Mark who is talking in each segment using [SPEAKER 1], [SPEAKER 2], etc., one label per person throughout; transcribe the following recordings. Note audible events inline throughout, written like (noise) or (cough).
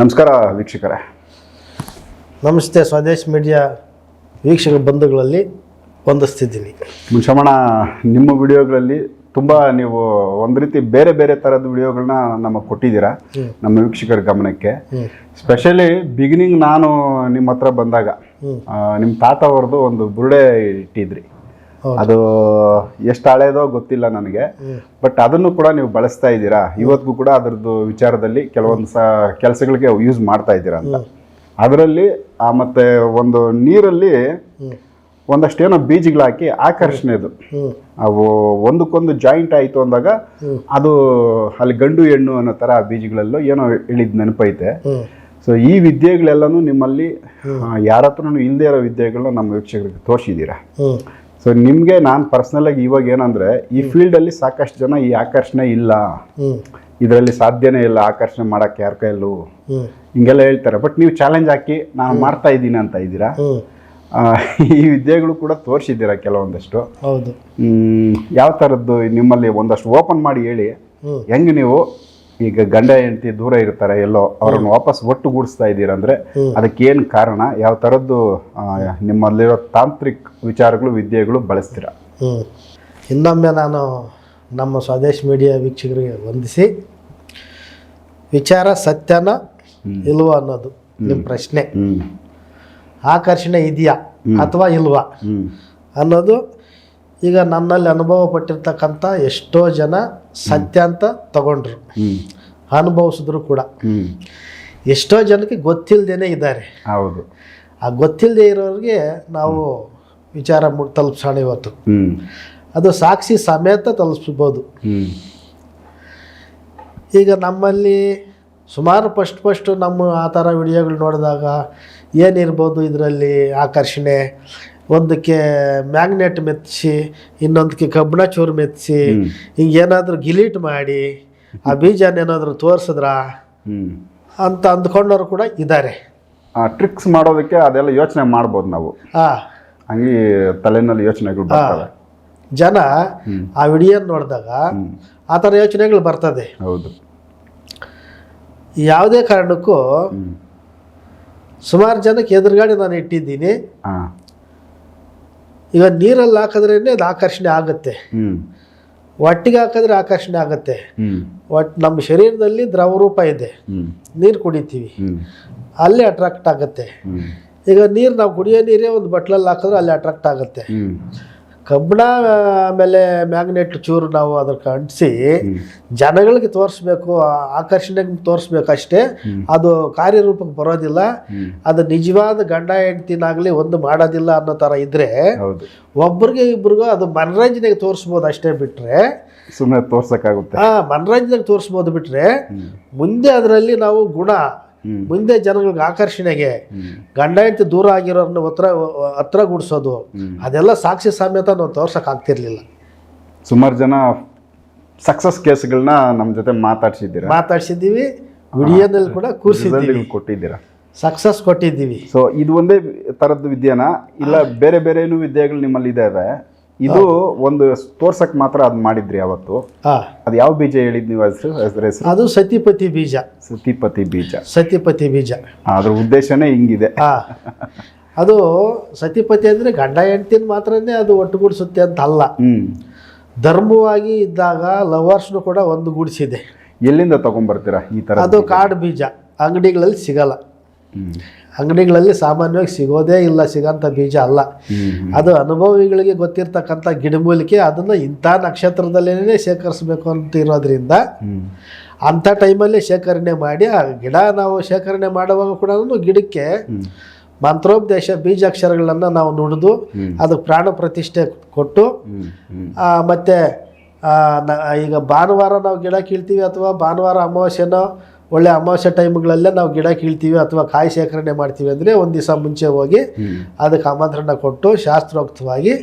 [SPEAKER 1] ನಮಸ್ಕಾರ ವೀಕ್ಷಕರೇ.
[SPEAKER 2] ನಮಸ್ತೆ ಸ್ವದೇಶ್ ಮೀಡಿಯಾ ವೀಕ್ಷಕ ಬಂಧುಗಳಲ್ಲಿ ವಂದಿಸ್ತಿದ್ದೀನಿ.
[SPEAKER 1] ಮುಂಚಮಣ ನಿಮ್ಮ ವಿಡಿಯೋಗಳಲ್ಲಿ ತುಂಬ ನೀವು ಒಂದು ರೀತಿ ಬೇರೆ ಬೇರೆ ಥರದ ವಿಡಿಯೋಗಳನ್ನ ನಮಗೆ ಕೊಟ್ಟಿದ್ದೀರಾ ನಮ್ಮ ವೀಕ್ಷಕರ ಗಮನಕ್ಕೆ. ಸ್ಪೆಷಲಿ ಬಿಗಿನಿಂಗ್ ನಾನು ನಿಮ್ಮ ಹತ್ರ ಬಂದಾಗ ನಿಮ್ಮ ತಾತ ಅವ್ರದ್ದು ಒಂದು ಬುರುಡೆ ಇಟ್ಟಿದ್ರಿ. ಅದು ಎಷ್ಟು ಹಳೇದೋ ಗೊತ್ತಿಲ್ಲ ನನಗೆ. ಬಟ್ ಅದನ್ನು ಕೂಡ ನೀವು ಬಳಸ್ತಾ ಇದ್ದೀರಾ? ಇವತ್ತಿಗೂ ಕೂಡ ಅದರದ್ದು ವಿಚಾರದಲ್ಲಿ ಕೆಲವೊಂದು ಸಹ ಕೆಲಸಗಳಿಗೆ ಯೂಸ್ ಮಾಡ್ತಾ ಇದ್ದೀರಾ ಅಂತ. ಅದರಲ್ಲಿ ಆ ಮತ್ತೆ ಒಂದು ನೀರಲ್ಲಿ ಒಂದಷ್ಟೇನೋ ಬೀಜಗಳು ಹಾಕಿ ಆಕರ್ಷಣೆದು. ಅವು ಒಂದಕ್ಕೊಂದು ಜಾಯಿಂಟ್ ಆಯಿತು ಅಂದಾಗ ಅದು ಅಲ್ಲಿ ಗಂಡು ಹೆಣ್ಣು ಅನ್ನೋ ಥರ ಆ ಬೀಜಗಳಲ್ಲೂ ಏನೋ ಇಳಿದ ನೆನಪೈತೆ. ಸೊ ಈ ವಿದ್ಯೆಗಳೆಲ್ಲನೂ ನಿಮ್ಮಲ್ಲಿ ಯಾರ ಹತ್ರನೂ ಇಲ್ಲದೆ ಇರೋ ವಿದ್ಯೆಗಳನ್ನ ನಮ್ಮ ವೀಕ್ಷಕರಿಗೆ ತೋರಿಸಿದ್ದೀರಾ? ಸೊ ನಿಮಗೆ ನಾನು ಪರ್ಸ್ನಲಾಗಿ ಇವಾಗ ಏನಂದರೆ ಈ ಫೀಲ್ಡಲ್ಲಿ ಸಾಕಷ್ಟು ಜನ ಈ ಆಕರ್ಷಣೆ ಇಲ್ಲ. ಇದರಲ್ಲಿ ಸಾಧ್ಯನೇ ಇಲ್ಲ ಆಕರ್ಷಣೆ ಮಾಡೋಕ್ಕೆ ಯಾರ ಕೈಯಲ್ಲೂ. ಹಿಂಗೆಲ್ಲ ಹೇಳ್ತಾರೆ. ಬಟ್ ನೀವು ಚಾಲೆಂಜ್ ಹಾಕಿ ನಾನು ಮಾಡ್ತಾ ಇದ್ದೀನಿ ಅಂತ ಇದ್ದೀರಾ? ಈ ವಿದ್ಯೆಗಳು ಕೂಡ ತೋರಿಸಿದ್ದೀರಾ ಕೆಲವೊಂದಷ್ಟು?
[SPEAKER 2] ಹೌದು.
[SPEAKER 1] ಯಾವ ಥರದ್ದು ನಿಮ್ಮಲ್ಲಿ ಒಂದಷ್ಟು ಓಪನ್ ಮಾಡಿ ಹೇಳಿ. ಹೆಂಗೆ ನೀವು ಈಗ ಗಂಡ ಹೆಂಡತಿ ದೂರ ಇರ್ತಾರೆ ಎಲ್ಲೋ ಅವ್ರನ್ನ ವಾಪಸ್ ಒಟ್ಟುಗೂಡಿಸ್ತಾ ಇದ್ದೀರಾ ಅಂದ್ರೆ ಅದಕ್ಕೆ ಏನು ಕಾರಣ? ಯಾವ ಥರದ್ದು ನಿಮ್ಮಲ್ಲಿರೋ ತಾಂತ್ರಿಕ ವಿಚಾರಗಳು ವಿದ್ಯೆಗಳು ಬಳಸ್ತೀರ?
[SPEAKER 2] ಇನ್ನೊಮ್ಮೆ ನಾನು ನಮ್ಮ ಸ್ವದೇಶ್ ಮೀಡಿಯಾ ವೀಕ್ಷಕರಿಗೆ ವಂದಿಸಿ ವಿಚಾರ ಸತ್ಯನ ಇಲ್ವಾ ಅನ್ನೋದು ನಿಮ್ಮ ಪ್ರಶ್ನೆ. ಆಕರ್ಷಣೆ ಇದೆಯಾ ಅಥವಾ ಇಲ್ವಾ ಅನ್ನೋದು ಈಗ ನನ್ನಲ್ಲಿ ಅನುಭವ ಪಟ್ಟಿರ್ತಕ್ಕಂಥ ಎಷ್ಟೋ ಜನ ಸತ್ಯ ಅಂತ ತಗೊಂಡ್ರು. ಅನುಭವಿಸಿದ್ರು ಕೂಡ. ಎಷ್ಟೋ ಜನಕ್ಕೆ ಗೊತ್ತಿಲ್ಲದೇನೆ ಇದ್ದಾರೆ.
[SPEAKER 1] ಹೌದು.
[SPEAKER 2] ಆ ಗೊತ್ತಿಲ್ಲದೆ ಇರೋರಿಗೆ ನಾವು ವಿಚಾರ ಮುಟ್ ತಲುಪಿಸೋಣ ಇವತ್ತು. ಅದು ಸಾಕ್ಷಿ ಸಮೇತ ತಲುಪಿಸ್ಬೋದು. ಈಗ ನಮ್ಮಲ್ಲಿ ಸುಮಾರು ಫಸ್ಟ್ ಫಸ್ಟು ನಮ್ಮ ಆ ಥರ ವಿಡಿಯೋಗಳು ನೋಡಿದಾಗ ಏನಿರ್ಬೋದು ಇದರಲ್ಲಿ ಆಕರ್ಷಣೆ ಒಂದಕ್ಕೆ ಮ್ಯಾಗ್ನೆಟ್ ಮೆತ್ತಿಸಿ ಇನ್ನೊಂದಕ್ಕೆ ಕಬ್ಬಣ ಚೂರು ಮೆತ್ತಿಸಿ ಹಿಂಗೆ ಏನಾದರೂ ಗಿಲೀಟ್ ಮಾಡಿ ಆ ಬೀಜನೇನಾದರೂ ತೋರಿಸಿದ್ರಾ?
[SPEAKER 1] ತೋರಿಸಿದ್ರ
[SPEAKER 2] ಅಂತ ಅಂದ್ಕೊಂಡವರು ಕೂಡ ಇದ್ದಾರೆ
[SPEAKER 1] ಟ್ರಿಕ್ಸ್ ಮಾಡೋದಕ್ಕೆ ಅದೆಲ್ಲ ಯೋಚನೆ ಮಾಡ್ಬೋದು ನಾವು.
[SPEAKER 2] ಹಾಂ
[SPEAKER 1] ಹಂಗೆ ತಲೆನಲ್ಲಿ ಯೋಚನೆಗಳು ಬರ್ತವೆ.
[SPEAKER 2] ಜನ ಆ ವಿಡಿಯೋ ನೋಡಿದಾಗ ಆ ಥರ ಯೋಚನೆಗಳು ಬರ್ತದೆ.
[SPEAKER 1] ಹೌದು.
[SPEAKER 2] ಯಾವುದೇ ಕಾರಣಕ್ಕೂ ಸುಮಾರು ಜನಕ್ಕೆ ಎದುರುಗಡೆ ನಾನು ಇಟ್ಟಿದ್ದೀನಿ. ಈಗ ನೀರಲ್ಲಿ ಹಾಕಿದ್ರೇ ಅದು ಆಕರ್ಷಣೆ ಆಗುತ್ತೆ. ಒಟ್ಟಿಗೆ ಹಾಕಿದ್ರೆ ಆಕರ್ಷಣೆ ಆಗುತ್ತೆ. ಒಟ್ ನಮ್ಮ ಶರೀರದಲ್ಲಿ ದ್ರವ ರೂಪ ಇದೆ ನೀರು ಕುಡಿತೀವಿ. ಅಲ್ಲೇ ಅಟ್ರಾಕ್ಟ್ ಆಗುತ್ತೆ. ಈಗ ನೀರು ನಾವು ಕುಡಿಯೋ ನೀರೇ ಒಂದು ಬಟ್ಲಲ್ಲಿ ಹಾಕಿದ್ರೆ ಅಲ್ಲಿ ಅಟ್ರಾಕ್ಟ್ ಆಗುತ್ತೆ. ಕಬ್ಬಣ ಆಮೇಲೆ ಮ್ಯಾಗ್ನೆಟ್ ಚೂರು ನಾವು ಅದಕ್ಕೆ ಅಂಟಿಸಿ ಜನಗಳಿಗೆ ತೋರಿಸ್ಬೇಕು ಆಕರ್ಷಣೆಗೆ ತೋರಿಸ್ಬೇಕು ಅಷ್ಟೇ. ಅದು ಕಾರ್ಯರೂಪಕ್ಕೆ ಬರೋದಿಲ್ಲ. ಅದು ನಿಜವಾದ ಗಂಡ ಹೆಂಡ್ತಿನಾಗಲಿ ಒಂದು ಮಾಡೋದಿಲ್ಲ ಅನ್ನೋ ಥರ ಇದ್ದರೆ ಒಬ್ರಿಗೆ ಇಬ್ರಿಗೂ ಅದು ಮನರಂಜನೆಗೆ ತೋರಿಸ್ಬೋದು ಅಷ್ಟೇ ಬಿಟ್ಟರೆ
[SPEAKER 1] ಸುಮ್ಮನೆ ತೋರ್ಸಕ್ಕಾಗುತ್ತೆ.
[SPEAKER 2] ಆ ಮನರಂಜನೆಗೆ ತೋರಿಸ್ಬೋದು ಬಿಟ್ಟರೆ ಮುಂದೆ ಅದರಲ್ಲಿ ನಾವು ಗುಣ. ಮುಂದೆ ಜನಗಳಿಗೆ ಆಕರ್ಷಣೆಗೆ ಗಂಡ ಹೆಂಡತಿ ದೂರ ಆಗಿರೋರನ್ನ ಹತ್ರ ಹತ್ರ ಗುಡಿಸೋದು ಅದೆಲ್ಲ ಸಾಕ್ಷಿ ಸಮೇತ ನಾವು ತೋರ್ಸಕ್ಕೆ ಆಗ್ತಿರ್ಲಿಲ್ಲ.
[SPEAKER 1] ಸುಮಾರು ಜನ ಸಕ್ಸಸ್ ಕೇಸ್ಗಳನ್ನ ನಮ್ಮ ಜೊತೆ ಮಾತಾಡ್ಸಿದ್ದೀರ?
[SPEAKER 2] ಮಾತಾಡ್ಸಿದ್ದೀವಿ ವಿಡಿಯೋದಲ್ಲಿ ಕೂಡ ಕೂರಿಸಿದ್ದೀವಿ.
[SPEAKER 1] ಕೊಟ್ಟಿದ್ದೀರ?
[SPEAKER 2] ಸಕ್ಸಸ್ ಕೊಟ್ಟಿದ್ದೀವಿ.
[SPEAKER 1] ಸೊ ಇದು ಒಂದೇ ಥರದ್ದು ವಿದ್ಯಾನ? ಇಲ್ಲ ಬೇರೆ ಬೇರೆ ಏನು ವಿದ್ಯೆಗಳು ನಿಮ್ಮಲ್ಲಿ ಇದ್ದಾವೆ ಇದು ಒಂದು ತೋರ್ಸಕ್ ಮಾತ್ರ ಅದು ಮಾಡಿದ್ರಿ ಅವತ್ತು ಅದು ಯಾವ ಬೀಜ ಹೇಳಿದ್ ನೀವು ಹೆಸರು
[SPEAKER 2] ಅದು ಸತಿಪತಿ ಬೀಜ.
[SPEAKER 1] ಸತಿಪತಿ ಬೀಜ.
[SPEAKER 2] ಸತಿಪತಿ ಬೀಜ.
[SPEAKER 1] ಅದ್ರ ಉದ್ದೇಶನೇ ಹಿಂಗಿದೆ.
[SPEAKER 2] ಅದು ಸತಿಪತಿ ಅಂದರೆ ಗಂಡ ಹೆಂಡತಿನ ಮಾತ್ರನೇ ಅದು ಒಟ್ಟುಗೂಡಿಸುತ್ತೆ ಅಂತ ಅಲ್ಲ
[SPEAKER 1] ಹ್ಮ್.
[SPEAKER 2] ಧರ್ಮವಾಗಿ ಇದ್ದಾಗ ಲವರ್ಸ್ನು ಕೂಡ ಒಂದು ಗೂಡಿಸಿದೆ
[SPEAKER 1] ಎಲ್ಲಿಂದ ತಗೊಂಡ್ಬರ್ತೀರಾ ಈ ತರ
[SPEAKER 2] ಅದು ಕಾಡು ಬೀಜ. ಅಂಗಡಿಗಳಲ್ಲಿ ಸಿಗಲ್ಲ. ಅಂಗಡಿಗಳಲ್ಲಿ ಸಾಮಾನ್ಯವಾಗಿ ಸಿಗೋದೇ ಇಲ್ಲ ಸಿಗೋಂಥ ಬೀಜ ಅಲ್ಲ. ಅದು ಅನುಭವಿಗಳಿಗೆ ಗೊತ್ತಿರ್ತಕ್ಕಂಥ ಗಿಡಮೂಲಿಕೆ ಅದನ್ನು ಇಂಥ ನಕ್ಷತ್ರದಲ್ಲೇ ಶೇಖರಿಸಬೇಕು ಅಂತ ಇರೋದ್ರಿಂದ ಅಂಥ ಟೈಮಲ್ಲಿ ಶೇಖರಣೆ ಮಾಡಿ ಆ ಗಿಡ ನಾವು ಶೇಖರಣೆ ಮಾಡುವಾಗ ಕೂಡ ಗಿಡಕ್ಕೆ ಮಂತ್ರೋಪದೇಶ ಬೀಜಾಕ್ಷರಗಳನ್ನು ನಾವು ನುಡಿದು ಅದಕ್ಕೆ ಪ್ರಾಣ ಪ್ರತಿಷ್ಠೆ ಕೊಟ್ಟು ಮತ್ತೆ ಈಗ ಭಾನುವಾರ ನಾವು ಗಿಡ ಕೀಳ್ತೀವಿ ಅಥವಾ ಭಾನುವಾರ ಅಮಾವಾಸ್ಯೆನೋ ಒಳ್ಳೆ ಅಮಾವಾಸ್ಯೆ ಟೈಮ್ಗಳಲ್ಲೇ ನಾವು ಗಿಡ ಕೀಳ್ತೀವಿ ಅಥವಾ ಕಾಯಿ ಶೇಖರಣೆ ಮಾಡ್ತೀವಿ ಅಂದರೆ ಒಂದು ದಿವಸ ಮುಂಚೆ ಹೋಗಿ ಅದಕ್ಕೆ ಆಮಂತ್ರಣ ಕೊಟ್ಟು ಶಾಸ್ತ್ರೋಕ್ತವಾಗಿ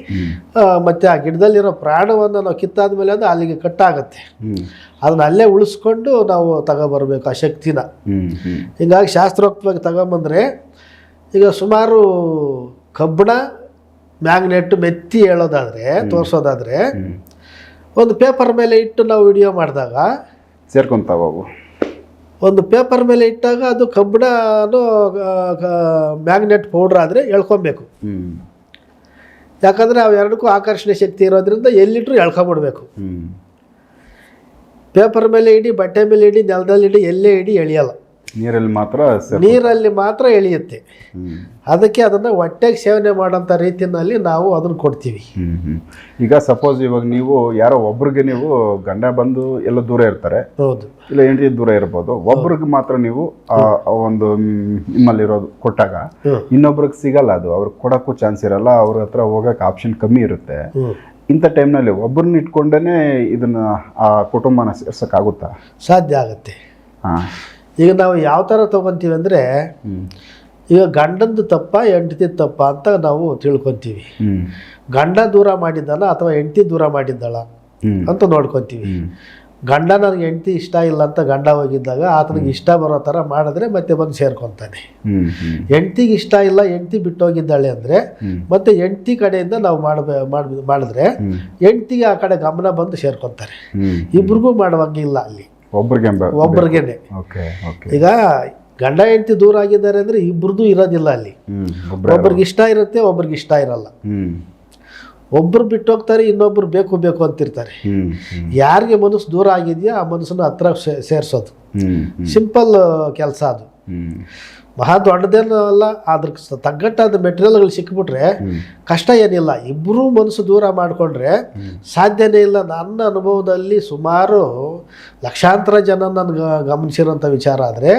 [SPEAKER 2] ಮತ್ತು ಆ ಗಿಡದಲ್ಲಿರೋ ಪ್ರಾಣವನ್ನು ನಾವು ಕಿತ್ತಾದ ಮೇಲೆ ಅದು ಅಲ್ಲಿಗೆ ಕಟ್ಟಾಗುತ್ತೆ. ಅದನ್ನ ಅಲ್ಲೇ ಉಳಿಸ್ಕೊಂಡು ನಾವು ತಗೊಬರ್ಬೇಕು ಆ ಶಕ್ತಿನ. ಹಿಂಗಾಗಿ ಶಾಸ್ತ್ರೋಕ್ತವಾಗಿ ತಗೊಂಬಂದರೆ ಈಗ ಸುಮಾರು ಕಬ್ಬಣ ಮ್ಯಾಗ್ನೆಟ್ ಮೆತ್ತಿ ಹೇಳೋದಾದರೆ ತೋರಿಸೋದಾದರೆ ಒಂದು ಪೇಪರ್ ಮೇಲೆ ಇಟ್ಟು ನಾವು ವಿಡಿಯೋ ಮಾಡಿದಾಗ
[SPEAKER 1] ಸೇರ್ಕೊಂತಾವು
[SPEAKER 2] ಒಂದು ಪೇಪರ್ ಮೇಲೆ ಇಟ್ಟಾಗ ಅದು ಕಬ್ಬಿಣನೂ ಮ್ಯಾಗ್ನೆಟ್ ಪೌಡ್ರ್ ಆದರೆ ಎಳ್ಕೊಬೇಕು. ಯಾಕಂದರೆ ಅವು ಎರಡಕ್ಕೂ ಆಕರ್ಷಣೆ ಶಕ್ತಿ ಇರೋದ್ರಿಂದ ಎಲ್ಲಿಟ್ಟರು ಎಳ್ಕೊಂಬಿಡ್ಬೇಕು. ಪೇಪರ್ ಮೇಲೆ ಇಡಿ ಬಟ್ಟೆ ಮೇಲೆ ಇಡಿ ನೆಲದಲ್ಲಿ ಇಡಿ ಎಲ್ಲೇ ಇಡಿ ಎಳಿಯಲ್ಲ.
[SPEAKER 1] ನೀರಲ್ಲಿ ಮಾತ್ರ
[SPEAKER 2] ನೀರಲ್ಲಿ ಮಾತ್ರ ಎಳೆಯುತ್ತೆ. ಅದಕ್ಕೆ ಅದನ್ನು ಹೊಟ್ಟೆಗೆ ಸೇವನೆ ಮಾಡೋಂಥ ರೀತಿಯಲ್ಲಿ ನಾವು ಅದನ್ನು ಕೊಡ್ತೀವಿ.
[SPEAKER 1] ಈಗ ಸಪೋಸ್ ಇವಾಗ ನೀವು ಯಾರೋ ಒಬ್ರಿಗೆ ನೀವು ಗಂಡ ಬಂದು ಎಲ್ಲ ದೂರ ಇರ್ತಾರೆ.
[SPEAKER 2] ಹೌದು.
[SPEAKER 1] ಇಲ್ಲ ಹೆಂಡತಿ ದೂರ ಇರ್ಬೋದು. ಒಬ್ರಿಗೆ ಮಾತ್ರ ನೀವು ಒಂದು ನಿಮ್ಮಲ್ಲಿರೋದು ಕೊಟ್ಟಾಗ. ಇನ್ನೊಬ್ರಿಗೆ ಸಿಗಲ್ಲ ಅದು. ಅವ್ರಿಗೆ ಕೊಡೋಕ್ಕೂ ಚಾನ್ಸ್ ಇರಲ್ಲ. ಅವ್ರ ಹತ್ರ ಹೋಗಕ್ಕೆ ಆಪ್ಷನ್ ಕಮ್ಮಿ ಇರುತ್ತೆ. ಇಂಥ ಟೈಮ್ನಲ್ಲಿ ಒಬ್ಬರನ್ನ ಇಟ್ಕೊಂಡೇ ಇದನ್ನು ಆ ಕುಟುಂಬನ ಸೇರ್ಸೋಕ್ಕಾಗುತ್ತಾ?
[SPEAKER 2] ಸಾಧ್ಯ ಆಗುತ್ತೆ.
[SPEAKER 1] ಹಾಂ.
[SPEAKER 2] ಈಗ ನಾವು ಯಾವ ಥರ ತೊಗೊತೀವಿ ಅಂದರೆ ಈಗ ಗಂಡಂದು ತಪ್ಪ ಹೆಂಡತಿ ತಪ್ಪ ಅಂತ ನಾವು ತಿಳ್ಕೊತೀವಿ. ಗಂಡ ದೂರ ಮಾಡಿದ್ದಾನ ಅಥವಾ ಹೆಂಡತಿ ದೂರ ಮಾಡಿದ್ದಾಳ ಅಂತ ನೋಡ್ಕೊತೀವಿ. ಗಂಡ ನನಗೆ ಹೆಂಡತಿ ಇಷ್ಟ ಇಲ್ಲ ಅಂತ ಗಂಡ ಹೋಗಿದ್ದಾಗ ಆತನಿಗೆ ಇಷ್ಟ ಬರೋ ಥರ ಮಾಡಿದ್ರೆ ಮತ್ತೆ ಬಂದು ಸೇರ್ಕೊತಾನೆ. ಹೆಂಡ್ತಿಗೆ ಇಷ್ಟ ಇಲ್ಲ ಹೆಂಡ್ತಿ ಬಿಟ್ಟೋಗಿದ್ದಾಳೆ ಅಂದರೆ ಮತ್ತೆ ಹೆಂಡ್ತಿ ಕಡೆಯಿಂದ ನಾವು ಮಾಡಬೇ ಮಾಡ್- ಮಾಡಿದ್ರೆ ಹೆಂಡ್ತಿಗೆ ಆ ಕಡೆ ಗಮನ ಬಂದು ಸೇರ್ಕೊತಾರೆ.
[SPEAKER 1] ಇಬ್ಬರಿಗೂ
[SPEAKER 2] ಇಬ್ರಿಗೂ ಮಾಡುವಂಗಿಲ್ಲ ಅಲ್ಲಿ.
[SPEAKER 1] ಒಬ್ರಿಗೆ ಒಬ್ರಿಗೆ
[SPEAKER 2] ಈಗ ಗಂಡ ಹೆಂಡತಿ ದೂರ ಆಗಿದ್ದಾರೆ ಅಂದ್ರೆ ಇಬ್ರದ್ದು ಇರೋದಿಲ್ಲ ಅಲ್ಲಿ. ಒಬ್ರಿಗೆ ಇಷ್ಟ ಇರುತ್ತೆ ಒಬ್ರಿಗೆ ಇಷ್ಟ ಇರಲ್ಲ. ಒಬ್ರು ಬಿಟ್ಟು ಹೋಗ್ತಾರೆ ಇನ್ನೊಬ್ರು ಬೇಕು ಬೇಕು ಅಂತಿರ್ತಾರೆ. ಯಾರಿಗೆ ಮನಸ್ಸು ದೂರ ಆಗಿದೆಯಾ ಆ ಮನಸ್ಸನ್ನು ಹತ್ರ ಸೇರಿಸೋದು. ಸಿಂಪಲ್ ಕೆಲಸ ಅದು. ಮಹಾ ದೊಡ್ಡದೇನು ಅಲ್ಲ ಅದ್ರ ತಗ್ಗಟ್ಟಾದ ಮೆಟೀರಿಯಲ್ಗಳು ಸಿಕ್ಬಿಟ್ರೆ ಕಷ್ಟ ಏನಿಲ್ಲ. ಇಬ್ಬರೂ ಮನಸ್ಸು ದೂರ ಮಾಡಿಕೊಂಡ್ರೆ ಸಾಧ್ಯನೇ ಇಲ್ಲ. ನನ್ನ ಅನುಭವದಲ್ಲಿ ಸುಮಾರು ಲಕ್ಷಾಂತರ ಜನ ನನಗೆ ಗಮನಿಸಿರೋಂಥ ವಿಚಾರ ಆದರೆ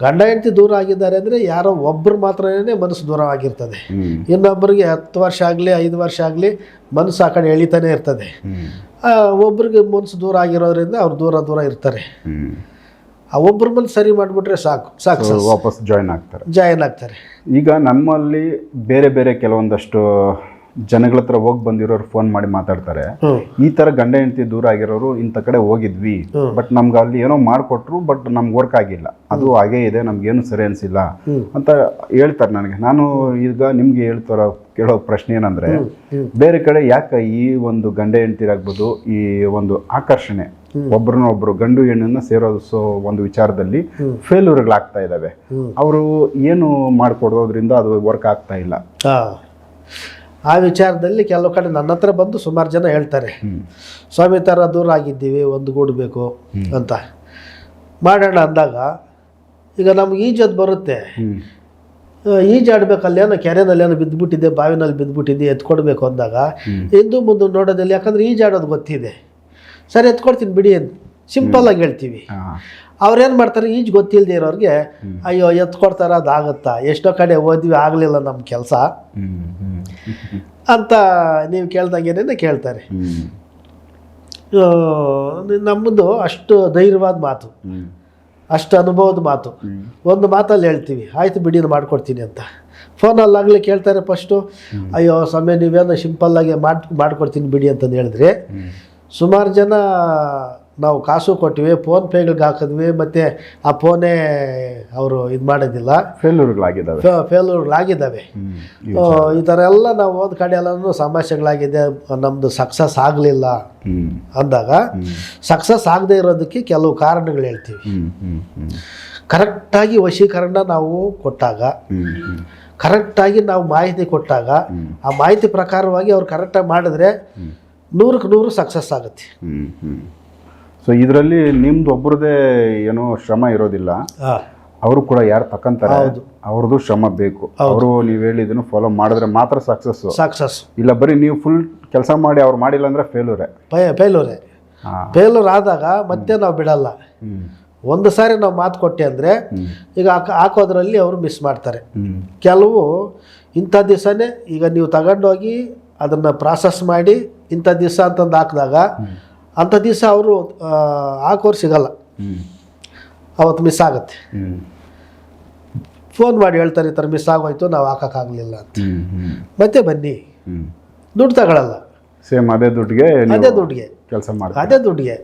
[SPEAKER 2] ಗಂಡ ಹೆಂಡತಿ ದೂರ ಆಗಿದ್ದಾರೆ ಅಂದರೆ ಯಾರೋ ಒಬ್ಬರು ಮಾತ್ರನೇ ಮನಸ್ಸು ದೂರ ಆಗಿರ್ತದೆ
[SPEAKER 1] ಹ್ಞೂ
[SPEAKER 2] ಇನ್ನೊಬ್ಬರಿಗೆ ಹತ್ತು ವರ್ಷ ಆಗಲಿ ಐದು ವರ್ಷ ಆಗಲಿ ಮನಸ್ಸು ಆ ಕಡೆ ಎಳಿತಾನೆ ಇರ್ತದೆ. ಒಬ್ಬರಿಗೆ ಮನಸ್ಸು ದೂರ ಆಗಿರೋದ್ರಿಂದ ಅವ್ರು ದೂರ ದೂರ ಇರ್ತಾರೆ. ಆ ಒಬ್ಬರ ಮೇಲೆ ಸರಿ ಮಾಡಿಬಿಟ್ರೆ ಸಾಕು ಸಾಕು
[SPEAKER 1] ವಾಪಸ್ ಜಾಯ್ನ್ ಆಗ್ತಾರೆ.
[SPEAKER 2] ಜಾಯಿನ್ ಆಗ್ತಾರೆ.
[SPEAKER 1] ಈಗ ನಮ್ಮಲ್ಲಿ ಬೇರೆ ಬೇರೆ ಕೆಲವೊಂದಷ್ಟು ಜನಗಳ ಹತ್ರ ಹೋಗಿ ಬಂದಿರೋರು ಫೋನ್ ಮಾಡಿ ಮಾತಾಡ್ತಾರೆ. ಈ ತರ ಗಂಡ ಹೆಂಡತಿ ದೂರ ಆಗಿರೋರು ಇಂಥ ಕಡೆ ಹೋಗಿದ್ವಿ. ಬಟ್ ನಮ್ಗೆ ಅಲ್ಲಿ ಏನೋ ಮಾಡಿಕೊಟ್ರು ಬಟ್ ನಮ್ಗೆ ವರ್ಕ್ ಆಗಿಲ್ಲ. ಅದು ಹಾಗೇ ಇದೆ ನಮ್ಗೇನು ಸರಿ ಅನಿಸಿಲ್ಲ ಅಂತ ಹೇಳ್ತಾರೆ ನನಗೆ. ನಾನು ಈಗ ನಿಮ್ಗೆ ಹೇಳ್ತಾರ ಕೇಳೋ ಪ್ರಶ್ನೆ ಏನಂದ್ರೆ ಬೇರೆ ಕಡೆ ಯಾಕೆ ಈ ಒಂದು ಗಂಡ ಹೆಂಡತಿರಾಗ್ಬೋದು ಈ ಒಂದು ಆಕರ್ಷಣೆ? ಒಬ್ರನ್ನ ಒಬ್ರು ಗಂಡು ಹೆಣ್ಣನ್ನ ಸೇರೋದು ಸೊ ಒಂದು ವಿಚಾರದಲ್ಲಿ ಫೇಲ್ಯೂರ್ಗಳಾಗ್ತಾ ಇದ್ದಾವೆ. ಅವರು ಏನು ಮಾಡಿಕೊಡೋದ್ರಿಂದ ಅದು ವರ್ಕ್ ಆಗ್ತಾ ಇಲ್ಲ.
[SPEAKER 2] ಆ ವಿಚಾರದಲ್ಲಿ ಕೆಲವು ಕಡೆ ನನ್ನ ಹತ್ರ ಬಂದು ಸುಮಾರು ಜನ ಹೇಳ್ತಾರೆ. ಸ್ವಾಮಿ ಥರ ದೂರ ಆಗಿದ್ದೀವಿ ಒಂದು ಗೂಡಬೇಕು ಅಂತ. ಮಾಡೋಣ ಅಂದಾಗ ಈಗ ನಮ್ಗೆ ಈಜೋದು ಬರುತ್ತೆ. ಏನೋ ಕೆರೆನಲ್ಲಿ ಏನೋ ಬಿದ್ದುಬಿಟ್ಟಿದೆ ಬಾವಿನಲ್ಲಿ ಬಿದ್ದುಬಿಟ್ಟಿದೆ ಎತ್ಕೊಡ್ಬೇಕು ಅಂದಾಗ ಹಿಂದೂ ಮುಂದೆ ನೋಡೋದಿಲ್ಲ ಯಾಕಂದ್ರೆ ಈಜಾಡೋದು ಗೊತ್ತಿದೆ. ಸರಿ ಎತ್ಕೊಡ್ತೀನಿ ಬಿಡಿ ಅಂತ ಸಿಂಪಲ್ಲಾಗಿ ಹೇಳ್ತೀವಿ. ಅವ್ರೇನು ಮಾಡ್ತಾರೆ ಈಜು ಗೊತ್ತಿಲ್ಲದೆ ಇರೋರಿಗೆ ಅಯ್ಯೋ ಎತ್ಕೊಡ್ತಾರ ಅದಾಗುತ್ತಾ ಎಷ್ಟೋ ಕಡೆ ಓದ್ವಿ ಆಗಲಿಲ್ಲ ನಮ್ಮ ಕೆಲಸ. ಅಂತ ನೀವು ಕೇಳ್ದಂಗೆನೇ ಕೇಳ್ತಾರೆ. ನಮ್ಮದು ಅಷ್ಟು ಧೈರ್ಯವಾದ ಮಾತು. ಅಷ್ಟು ಅನುಭವದ ಮಾತು. ಒಂದು ಮಾತಲ್ಲಿ ಹೇಳ್ತೀವಿ ಆಯ್ತು ಬಿಡಿ ನಾನು ಮಾಡ್ಕೊಡ್ತೀನಿ ಅಂತ. ಫೋನಲ್ಲಾಗಲಿ ಕೇಳ್ತಾರೆ ಫಸ್ಟು ಅಯ್ಯೋ ಸಮಯ ನೀವೇನೋ ಸಿಂಪಲ್ಲಾಗಿ ಮಾಡಿ ಮಾಡ್ಕೊಡ್ತೀನಿ ಬಿಡಿ ಅಂತಂದು ಹೇಳಿದ್ರೆ ಸುಮಾರು ಜನ ನಾವು ಕಾಸು ಕೊಟ್ಟಿವಿ ಫೋನ್ ಪೇಗಳಿಗೆ ಹಾಕಿದ್ವಿ ಮತ್ತು ಆ ಫೋನೇ ಅವರು ಇದು ಮಾಡೋದಿಲ್ಲ
[SPEAKER 1] ಫೇಲ್ಯೂರ್ಗಳಾಗಿದ್ದಾವೆ
[SPEAKER 2] ಫೇಲ್ಯೂರ್ಗಳಾಗಿದ್ದಾವೆ ಈ ಥರ ಎಲ್ಲ ನಾವು ಒಂದು ಕಡೆ ಎಲ್ಲನೂ ಸಮಸ್ಯೆಗಳಾಗಿದೆ ನಮ್ಮದು ಸಕ್ಸಸ್ ಆಗಲಿಲ್ಲ ಅಂದಾಗ ಸಕ್ಸಸ್ ಆಗದೆ ಇರೋದಕ್ಕೆ ಕೆಲವು ಕಾರಣಗಳು ಹೇಳ್ತೀವಿ. ಕರೆಕ್ಟಾಗಿ ವಶೀಕರಣ ನಾವು ಕೊಟ್ಟಾಗ ಕರೆಕ್ಟಾಗಿ ನಾವು ಮಾಹಿತಿ ಕೊಟ್ಟಾಗ ಆ ಮಾಹಿತಿ ಪ್ರಕಾರವಾಗಿ ಅವ್ರು ಕರೆಕ್ಟಾಗಿ ಮಾಡಿದ್ರೆ ನೂರಕ್ಕೆ ನೂರು ಸಕ್ಸಸ್ ಆಗುತ್ತೆ.
[SPEAKER 1] ಸೊ ಇದರಲ್ಲಿ ನಿಮ್ದು ಒಬ್ರದೇ ಏನೋ ಶ್ರಮ ಇರೋದಿಲ್ಲ. ಅವರು ಕೂಡ ಯಾರು ತಕ್ಕಂತಾರೆ. ಅವ್ರದ್ದು ಶ್ರಮ ಬೇಕು. ಅವರು ನೀವು ಹೇಳಿದನ್ನು ಫಾಲೋ ಮಾಡಿದ್ರೆ ಮಾತ್ರ ಸಕ್ಸಸ್
[SPEAKER 2] ಸಕ್ಸಸ್
[SPEAKER 1] ಇಲ್ಲ ಬರೀ ನೀವು ಫುಲ್ ಕೆಲಸ ಮಾಡಿ ಅವ್ರು ಮಾಡಿಲ್ಲ ಅಂದ್ರೆ ಫೇಲ್ಯೂರೇ
[SPEAKER 2] ಪೈ
[SPEAKER 1] ಫೇಲ್ಯೂರ್
[SPEAKER 2] ಫೇಲೂರ್ ಆದಾಗ ಮತ್ತೆ ನಾವು ಬಿಡಲ್ಲ. ಒಂದು ಸಾರಿ ನಾವು ಮಾತು ಕೊಟ್ಟೆ ಅಂದರೆ ಈಗ ಹಾಕ ಹಾಕೋದ್ರಲ್ಲಿ ಅವರು ಮಿಸ್ ಮಾಡ್ತಾರೆ. ಕೆಲವು ಇಂಥ ದಿವಸನೇ ಈಗ ನೀವು ತಗೊಂಡೋಗಿ ಅದನ್ನು ಪ್ರಾಸೆಸ್ ಮಾಡಿ ಇಂಥ ದಿವಸ ಅಂತಂದು ಹಾಕಿದಾಗ ಅಂಥ ದಿವಸ ಅವರು ಹಾಕೋರು ಸಿಗಲ್ಲ.
[SPEAKER 1] ಹ್ಮ್.
[SPEAKER 2] ಅವತ್ತು ಮಿಸ್ ಆಗುತ್ತೆ. ಫೋನ್ ಮಾಡಿ ಹೇಳ್ತಾರೆ ಈ ಥರ ಮಿಸ್ ಆಗೋಯ್ತು ನಾವು ಹಾಕೋಕ್ಕಾಗಲಿಲ್ಲ ಅಂತ. ಮತ್ತೆ ಬನ್ನಿ. ದುಡ್ಡು ತಗೊಳ್ಳಲ್ಲ
[SPEAKER 1] ಸೇಮ್ ಅದೇ ದುಡ್ಡಿಗೆ
[SPEAKER 2] ಅದೇ ದುಡ್ಡಿಗೆ.
[SPEAKER 1] ಕೆಲಸ ಮಾಡಿ
[SPEAKER 2] ಅದೇ ದುಡ್ಡಿಗೆ.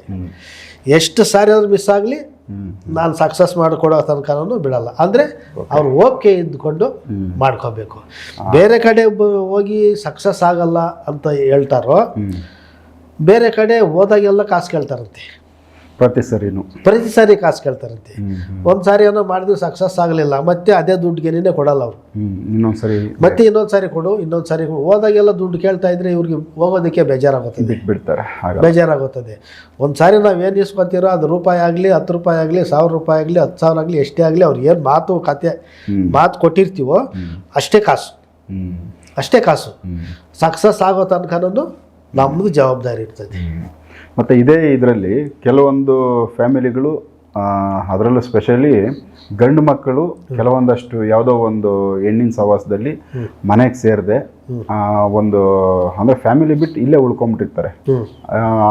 [SPEAKER 2] ಎಷ್ಟು ಸಾರಿ ಆದರೂ ಮಿಸ್ ಆಗಲಿ ನಾನು ಸಕ್ಸಸ್ ಮಾಡಿಕೊಡೋ ತನಕನೂ ಬಿಡಲ್ಲ. ಅಂದರೆ ಅವ್ರು ಓಕೆ ಇದ್ಕೊಂಡು
[SPEAKER 1] ಹ್ಮ್.
[SPEAKER 2] ಮಾಡ್ಕೋಬೇಕು. ಬೇರೆ ಕಡೆ ಹೋಗಿ ಸಕ್ಸಸ್ ಆಗಲ್ಲ ಅಂತ ಹೇಳ್ತಾರೋ ಬೇರೆ ಕಡೆ ಹೋದಾಗೆಲ್ಲ ಕಾಸು ಕೇಳ್ತಾರಂತೆ.
[SPEAKER 1] ಪ್ರತಿ ಸರಿನು.
[SPEAKER 2] ಪ್ರತಿ ಸಾರಿ ಕಾಸು ಕೇಳ್ತಾರಂತೆ. ಒಂದು ಸಾರಿ ಏನೋ ಮಾಡಿದ್ರು ಸಕ್ಸಸ್ ಆಗಲಿಲ್ಲ ಮತ್ತೆ ಅದೇ ದುಡ್ಡುಗೆನೇ ಕೊಡಲ್ಲ ಅವರು.
[SPEAKER 1] ಇನ್ನೊಂದು ಇನ್ನೊಂದ್ಸರಿ
[SPEAKER 2] ಮತ್ತೆ ಇನ್ನೊಂದು ಸಾರಿ ಕೊಡು ಇನ್ನೊಂದು ಸಾರಿ ಕೊಡು. ಹೋದಾಗೆಲ್ಲ ದುಡ್ಡು ಕೇಳ್ತಾ ಇದ್ರೆ ಇವ್ರಿಗೆ ಹೋಗೋದಕ್ಕೆ ಬೇಜಾರಾಗುತ್ತದೆ.
[SPEAKER 1] ಬಿಟ್ಬಿಡ್ತಾರೆ ಆಗ
[SPEAKER 2] ಬೇಜಾರಾಗುತ್ತದೆ. ಒಂದು ಸಾರಿ ನಾವು ಏನು ಇಸ್ಕೊತೀರೋ ಅದು ರೂಪಾಯಿ ಆಗಲಿ ಹತ್ತು ರೂಪಾಯಿ ಆಗಲಿ ಸಾವಿರ ರೂಪಾಯಿ ಆಗಲಿ ಹತ್ತು ಸಾವಿರ ಆಗಲಿ ಎಷ್ಟೇ ಆಗಲಿ ಅವ್ರು ಏನು ಮಾತು ಕತೆ ಮಾತು ಕೊಟ್ಟಿರ್ತೀವೋ ಅಷ್ಟೇ ಕಾಸು. ಅಷ್ಟೇ ಕಾಸು. ಸಕ್ಸಸ್ ಆಗೋ ತನಕನೂ ನಮ್ಮದು ಜವಾಬ್ದಾರಿ ಇರ್ತದೆ.
[SPEAKER 1] ಮತ್ತು ಇದೇ ಇದರಲ್ಲಿ ಕೆಲವೊಂದು ಫ್ಯಾಮಿಲಿಗಳು ಅದರಲ್ಲೂ ಸ್ಪೆಷಲಿ ಗಂಡು ಮಕ್ಕಳು ಕೆಲವೊಂದಷ್ಟು ಯಾವುದೋ ಒಂದು ಹೆಣ್ಣಿನ ಸವಾಸದಲ್ಲಿ ಮನೆಗೆ ಸೇರಿದೆ ಒಂದು ಅಂದರೆ ಫ್ಯಾಮಿಲಿ ಬಿಟ್ಟು ಇಲ್ಲೇ ಉಳ್ಕೊಂಬಿಟ್ಟಿರ್ತಾರೆ.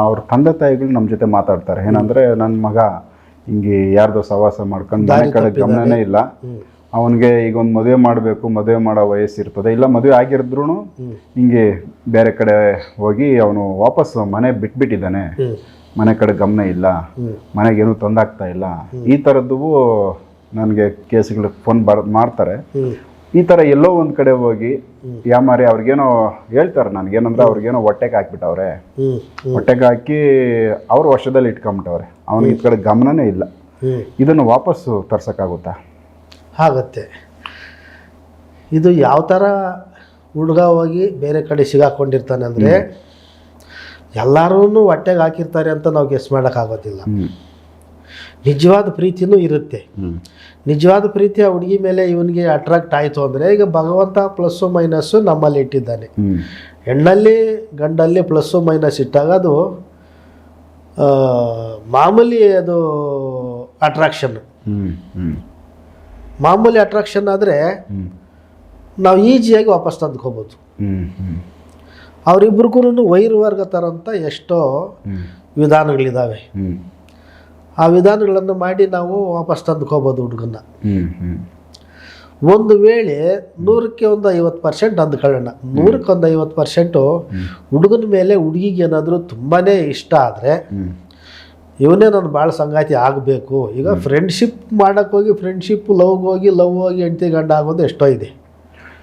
[SPEAKER 1] ಅವ್ರ ತಂದೆ ತಾಯಿಗಳು ನಮ್ಮ ಜೊತೆ ಮಾತಾಡ್ತಾರೆ. ಏನಂದರೆ ನನ್ನ ಮಗ ಹಿಂಗೆ ಯಾರ್ದೋ ಸವಾಸ ಮಾಡ್ಕೊಂಡು ಮನೆ ಕಡೆ ಗಮನನೇ ಇಲ್ಲ. ಅವನಿಗೆ ಈಗ ಒಂದು ಮದುವೆ ಮಾಡಬೇಕು ಮದುವೆ ಮಾಡೋ ವಯಸ್ಸಿರ್ತದೆ. ಇಲ್ಲ ಮದುವೆ ಆಗಿರದ್ರು ಹಿಂಗೆ ಬೇರೆ ಕಡೆ ಹೋಗಿ ಅವನು ವಾಪಸ್ ಮನೆ ಬಿಟ್ಬಿಟ್ಟಿದ್ದಾನೆ. ಮನೆ ಕಡೆ ಗಮನ ಇಲ್ಲ. ಮನೆಗೇನು ತೊಂದಾಗ್ತಾ ಇಲ್ಲ. ಈ ಥರದ್ದು ನನಗೆ ಕೇಸ್ಗಳು ಫೋನ್ ಬರ್ ಮಾಡ್ತಾರೆ. ಈ ಥರ ಎಲ್ಲೋ ಒಂದು ಕಡೆ ಹೋಗಿ ಯಾಮಾರಿ ಅವ್ರಿಗೇನೋ ಹೇಳ್ತಾರೆ ನನಗೇನಂದ್ರೆ ಅವ್ರಿಗೇನೋ ಹೊಟ್ಟೆಗೆ ಹಾಕ್ಬಿಟ್ಟವ್ರೆ. ಹೊಟ್ಟೆಗೆ ಹಾಕಿ ಅವ್ರ ವರ್ಷದಲ್ಲಿ ಇಟ್ಕೊಂಬಿಟ್ಟವ್ರೆ. ಅವನಿಗೆ ಈ ಕಡೆ ಗಮನನೇ ಇಲ್ಲ. ಇದನ್ನು ವಾಪಸ್ಸು ತರ್ಸೋಕ್ಕಾಗುತ್ತಾ?
[SPEAKER 2] ಆಗುತ್ತೆ. ಇದು ಯಾವ ಥರ ಹುಡುಗ ಹೋಗಿ ಬೇರೆ ಕಡೆ ಸಿಗಾಕೊಂಡಿರ್ತಾನೆ ಅಂದರೆ ಎಲ್ಲರೂ ಹೊಟ್ಟೆಗೆ ಹಾಕಿರ್ತಾರೆ ಅಂತ ನಾವು ಗೆಸ್ ಮಾಡೋಕ್ಕಾಗೋದಿಲ್ಲ. ನಿಜವಾದ ಪ್ರೀತಿನೂ ಇರುತ್ತೆ. ನಿಜವಾದ ಪ್ರೀತಿ ಆ ಹುಡುಗಿ ಮೇಲೆ ಇವನಿಗೆ ಅಟ್ರಾಕ್ಟ್ ಆಯಿತು ಅಂದರೆ ಈಗ ಭಗವಂತ ಪ್ಲಸ್ಸು ಮೈನಸ್ಸು ನಮ್ಮಲ್ಲಿ ಇಟ್ಟಿದ್ದಾನೆ. ಹೆಣ್ಣಲ್ಲಿ ಗಂಡಲ್ಲಿ ಪ್ಲಸ್ಸು ಮೈನಸ್ ಇಟ್ಟಾಗ ಅದು ಮಾಮೂಲಿ ಅದು ಅಟ್ರಾಕ್ಷನ್ ಮಾಮೂಲಿ ಅಟ್ರಾಕ್ಷನ್ ಆದರೆ ನಾವು ಈಜಿಯಾಗಿ ವಾಪಸ್ ತಂದ್ಕೋಬೋದು ಅವರಿಬ್ರಿಗೂ ವೈರ್ವರ್ಗ ಥರಂತ ಎಷ್ಟೋ ವಿಧಾನಗಳಿದ್ದಾವೆ ಆ ವಿಧಾನಗಳನ್ನು ಮಾಡಿ ನಾವು ವಾಪಸ್ ತಂದ್ಕೋಬೋದು ಹುಡುಗನ್ನ. ಒಂದು ವೇಳೆ ನೂರಕ್ಕೆ ಒಂದು ಐವತ್ತು ಪರ್ಸೆಂಟ್ ಅಂದ್ಕೊಳ್ಳೋಣ. ನೂರಕ್ಕೆ ಒಂದು ಐವತ್ತು ಪರ್ಸೆಂಟು ಹುಡುಗನ ಮೇಲೆ ಹುಡುಗಿಗೆ ಏನಾದರೂ ತುಂಬಾ ಇಷ್ಟ ಆದರೆ ಇವನೇ ನನ್ನ ಭಾಳ ಸಂಗಾತಿ ಆಗಬೇಕು. ಈಗ ಫ್ರೆಂಡ್ಶಿಪ್ ಮಾಡೋಕ್ಕೋಗಿ ಫ್ರೆಂಡ್ಶಿಪ್ ಲವ್ಗೆ ಹೋಗಿ ಲವ್ ಹೋಗಿ ಹೆಂಡತಿ ಗಂಡ ಆಗೋದು ಎಷ್ಟೋ ಇದೆ.